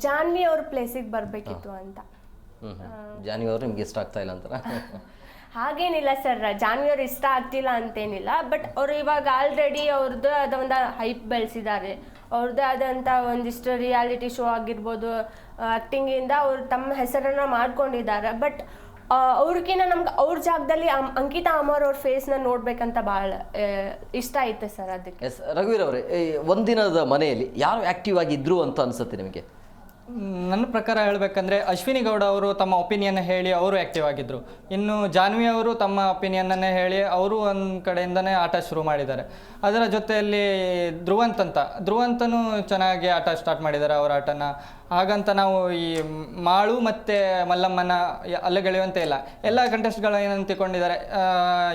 ಜಾನ್ವಿ ಅವ್ರ ಪ್ಲೇಸಿಗೆ ಬರಬೇಕಿತ್ತು ಅಂತ. ಹ್ಞೂ ಜಾನ್ವಿ ಅವರು ನಿಮ್ಗೆ ಇಷ್ಟ ಆಗ್ತಾ ಇಲ್ಲ ಅಂತಾರ? ಹಾಗೇನಿಲ್ಲ ಸರ್ ಜಾನ್ವಿ ಅವ್ರು ಇಷ್ಟ ಆಗ್ತಿಲ್ಲ ಅಂತೇನಿಲ್ಲ ಬಟ್ ಅವ್ರು ಇವಾಗ ಆಲ್ರೆಡಿ ಅವ್ರದ್ದು ಆದ ಒಂದು ಹೈಪ್ ಬೆಳೆಸಿದ್ದಾರೆ ಅವ್ರದ್ದೇ ಆದಂಥ ಒಂದಿಷ್ಟು ರಿಯಾಲಿಟಿ ಶೋ ಆಗಿರ್ಬೋದು ಆ್ಯಕ್ಟಿಂಗಿಂದ ಅವ್ರು ತಮ್ಮ ಹೆಸರನ್ನು ಮಾಡ್ಕೊಂಡಿದ್ದಾರೆ ಬಟ್ ಅವ್ರಿಗಿನ್ನ ನಮ್ಗೆ ಅವ್ರ ಜಾಗದಲ್ಲಿ ಅಂಕಿತಾ ಅಮರ್ ಅವ್ರ ಫೇಸ್ನ ನೋಡ್ಬೇಕಂತ ಭಾಳ ಇಷ್ಟ ಐತೆ ಸರ್ ಅದಕ್ಕೆ. ಎಸ್ ರಘುವೀರ್ ಅವರೇ ಒಂದಿನದ ಮನೆಯಲ್ಲಿ ಯಾರು ಆಕ್ಟಿವ್ ಆಗಿದ್ರು ಅಂತ ಅನ್ಸುತ್ತೆ ನಿಮಗೆ? ನನ್ನ ಪ್ರಕಾರ ಹೇಳಬೇಕಂದ್ರೆ ಅಶ್ವಿನಿ ಗೌಡ ಅವರು ತಮ್ಮ ಒಪಿನಿಯನ್ ಹೇಳಿ ಅವರು ಆ್ಯಕ್ಟಿವ್ ಆಗಿದ್ದರು ಇನ್ನು ಜಾನ್ವಿ ಅವರು ತಮ್ಮ ಒಪಿನಿಯನ್ನನ್ನೇ ಹೇಳಿ ಅವರು ಒಂದು ಕಡೆಯಿಂದನೇ ಆಟ ಶುರು ಮಾಡಿದ್ದಾರೆ. ಅದರ ಜೊತೆಯಲ್ಲಿ ಧ್ರುವಂತ್ ಅಂತ. ಧ್ರುವಂತನೂ ಚೆನ್ನಾಗಿ ಆಟ ಸ್ಟಾರ್ಟ್ ಮಾಡಿದ್ದಾರೆ, ಅವರ ಆಟನ. ಹಾಗಂತ ನಾವು ಈ ಮಾಳು ಮತ್ತು ಮಲ್ಲಮ್ಮನ ಅಲ್ಲಗೆಳೆಯುವಂತ ಇಲ್ಲ. ಎಲ್ಲ ಕಂಟೆಸ್ಟ್ಗಳು ಏನಂತ ತಿಳ್ಕೊಂಡಿದ್ದಾರೆ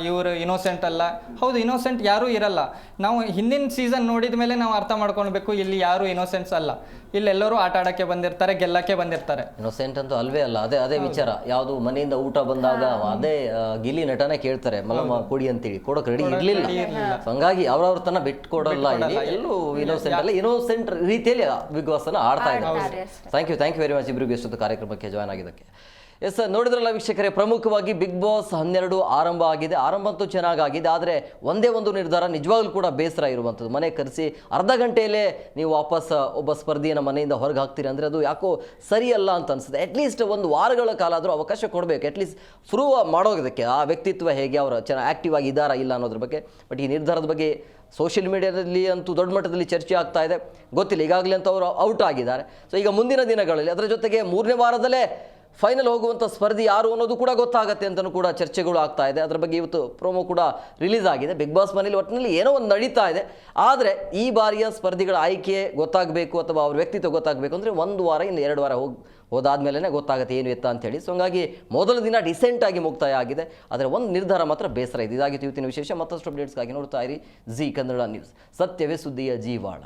ಇವರು ಇನೋಸೆಂಟ್ ಅಲ್ಲ. ಹೌದು ಇನೋಸೆಂಟ್ ಯಾರೂ ಇರಲ್ಲ. ನಾವು ಹಿಂದಿನ ಸೀಸನ್ ನೋಡಿದ ಮೇಲೆ ನಾವು ಅರ್ಥ ಮಾಡ್ಕೊಳ್ಬೇಕು ಇಲ್ಲಿ ಯಾರು ಇನೋಸೆಂಟ್ಸ್ ಅಲ್ಲ. ಇಲ್ಲೆಲ್ಲರೂ ಆಟ ಆಡೋಕ್ಕೆ ಬಂದಿರ್ತಾರೆ ಗೆಲ್ಲಕ್ಕೆ ಬಂದಿರ್ತಾರೆ. ಇನೋಸೆಂಟ್ ಅಂತೂ ಅಲ್ವೇ ಅಲ್ಲ ಅದೇ ಅದೇ ವಿಚಾರ. ಯಾವುದು ಮನೆಯಿಂದ ಊಟ ಬಂದಾಗ ಅದೇ ಗಿಲಿ ನಟನೆ ಕೇಳ್ತಾರೆ ಮಲ್ಲಮ್ಮ ಕೊಡಿ ಅಂತೇಳಿ. ಕೊಡೋಕೆ ರೆಡಿ ಇರ್ಲಿಲ್ಲ. ಹಂಗಾಗಿ ಅವ್ರವ್ರ ತನ ಬಿಟ್ಟು ಕೊಡಲ್ಲ ಇಲ್ಲಿ ಎಲ್ಲೂ ಇನೋಸೆಂಟ್ ಅಲ್ಲ ಇನೋಸೆಂಟ್ ರೀತಿಯಲ್ಲಿ ಬಿಗ್ ಬಾಸ್ ಅನ್ನ ಆಡ್ತಾ ಇದ್ದಾರೆ. Thank you thank you very much ಇಬ್ಬರಿಗೂ ಎಷ್ಟೊತ್ತು ಕಾರ್ಯಕ್ರಮಕ್ಕೆ ಜಾಯ್ನ್ ಆಗಿದ್ದಕ್ಕೆ. ಎಸ್ ನೋಡಿದ್ರಲ್ಲ ವೀಕ್ಷಕರೇ, ಪ್ರಮುಖವಾಗಿ ಬಿಗ್ ಬಾಸ್ ಹನ್ನೆರಡು ಆರಂಭ ಆಗಿದೆ. ಆರಂಭ ಅಂತೂ ಚೆನ್ನಾಗಾಗಿದೆ, ಆದರೆ ಒಂದೇ ಒಂದು ನಿರ್ಧಾರ ನಿಜವಾಗ್ಲೂ ಕೂಡ ಬೇಸರ ಇರುವಂಥದ್ದು. ಮನೆ ಕರೆಸಿ ಅರ್ಧ ಗಂಟೆಯಲ್ಲೇ ನೀವು ವಾಪಸ್ ಒಬ್ಬ ಸ್ಪರ್ಧಿಯನ್ನು ಮನೆಯಿಂದ ಹೊರಗೆ ಹಾಕ್ತೀರಿ ಅಂದರೆ ಅದು ಯಾಕೋ ಸರಿಯಲ್ಲ ಅಂತ ಅನಿಸುತ್ತೆ. ಅಟ್ಲೀಸ್ಟ್ ಒಂದು ವಾರಗಳ ಕಾಲ ಆದರೂ ಅವಕಾಶ ಕೊಡಬೇಕು. ಅಟ್ಲೀಸ್ಟ್ ಪ್ರೂವ್ ಮಾಡೋದಕ್ಕೆ ಆ ವ್ಯಕ್ತಿತ್ವ ಹೇಗೆ, ಅವರು ಚೆನ್ನಾಗಿ ಆ್ಯಕ್ಟಿವ್ ಆಗಿ ಇದ್ದಾರಾ ಇಲ್ಲ ಅನ್ನೋದ್ರ ಬಗ್ಗೆ. ಬಟ್ ಈ ನಿರ್ಧಾರದ ಬಗ್ಗೆ ಸೋಷಿಯಲ್ ಮೀಡಿಯಾದಲ್ಲಿ ಅಂತೂ ದೊಡ್ಡ ಮಟ್ಟದಲ್ಲಿ ಚರ್ಚೆ ಆಗ್ತಾ ಇದೆ. ಗೊತ್ತಿಲ್ಲ, ಈಗಾಗಲೇ ಅಂತ ಅವರು ಔಟ್ ಆಗಿದ್ದಾರೆ. ಸೊ ಈಗ ಮುಂದಿನ ದಿನಗಳಲ್ಲಿ ಅದರ ಜೊತೆಗೆ ಮೂರನೇ ವಾರದಲ್ಲೇ ಫೈನಲ್ ಹೋಗುವಂಥ ಸ್ಪರ್ಧಿ ಯಾರು ಅನ್ನೋದು ಕೂಡ ಗೊತ್ತಾಗತ್ತೆ ಅಂತಲೂ ಕೂಡ ಚರ್ಚೆಗಳು ಆಗ್ತಾ ಇದೆ. ಅದರ ಬಗ್ಗೆ ಇವತ್ತು ಪ್ರೋಮೋ ಕೂಡ ರಿಲೀಸ್ ಆಗಿದೆ. ಬಿಗ್ ಬಾಸ್ ಮನೇಲಿ ಒಟ್ಟಿನಲ್ಲಿ ಏನೋ ಒಂದು ನಡೀತಾ ಇದೆ. ಆದರೆ ಈ ಬಾರಿಯ ಸ್ಪರ್ಧಿಗಳ ಆಯ್ಕೆ ಗೊತ್ತಾಗಬೇಕು ಅಥವಾ ಅವ್ರ ವ್ಯಕ್ತಿತ್ವ ಗೊತ್ತಾಗಬೇಕು ಅಂದರೆ ಒಂದು ವಾರ ಇನ್ನು ಎರಡು ವಾರ ಹೋಗಿ ಹೋದಾದ್ಮೇಲೆ ಗೊತ್ತಾಗುತ್ತೆ ಏನು ಎತ್ತ ಅಂತೇಳಿ. ಸೊ ಹಂಗಾಗಿ ಮೊದಲ ದಿನ ಡಿಸೆಂಟ್ ಆಗಿ ಮುಕ್ತಾಯ ಆಗಿದೆ ಆದರೆ ಒಂದು ನಿರ್ಧಾರ ಮಾತ್ರ ಬೇಸರ ಇದೆ. ಇದಾಗಿತ್ತು ಇವತ್ತಿನ ವಿಶೇಷ ಮತ್ತಷ್ಟು ಅಪ್ಡೇಟ್ಸ್ಗಾಗಿ ನೋಡ್ತಾ ಇರಿ ಜಿ ಕನ್ನಡ ನ್ಯೂಸ್ ಸತ್ಯವೇ ಸುದ್ದಿಯ ಜೀವಾಳ.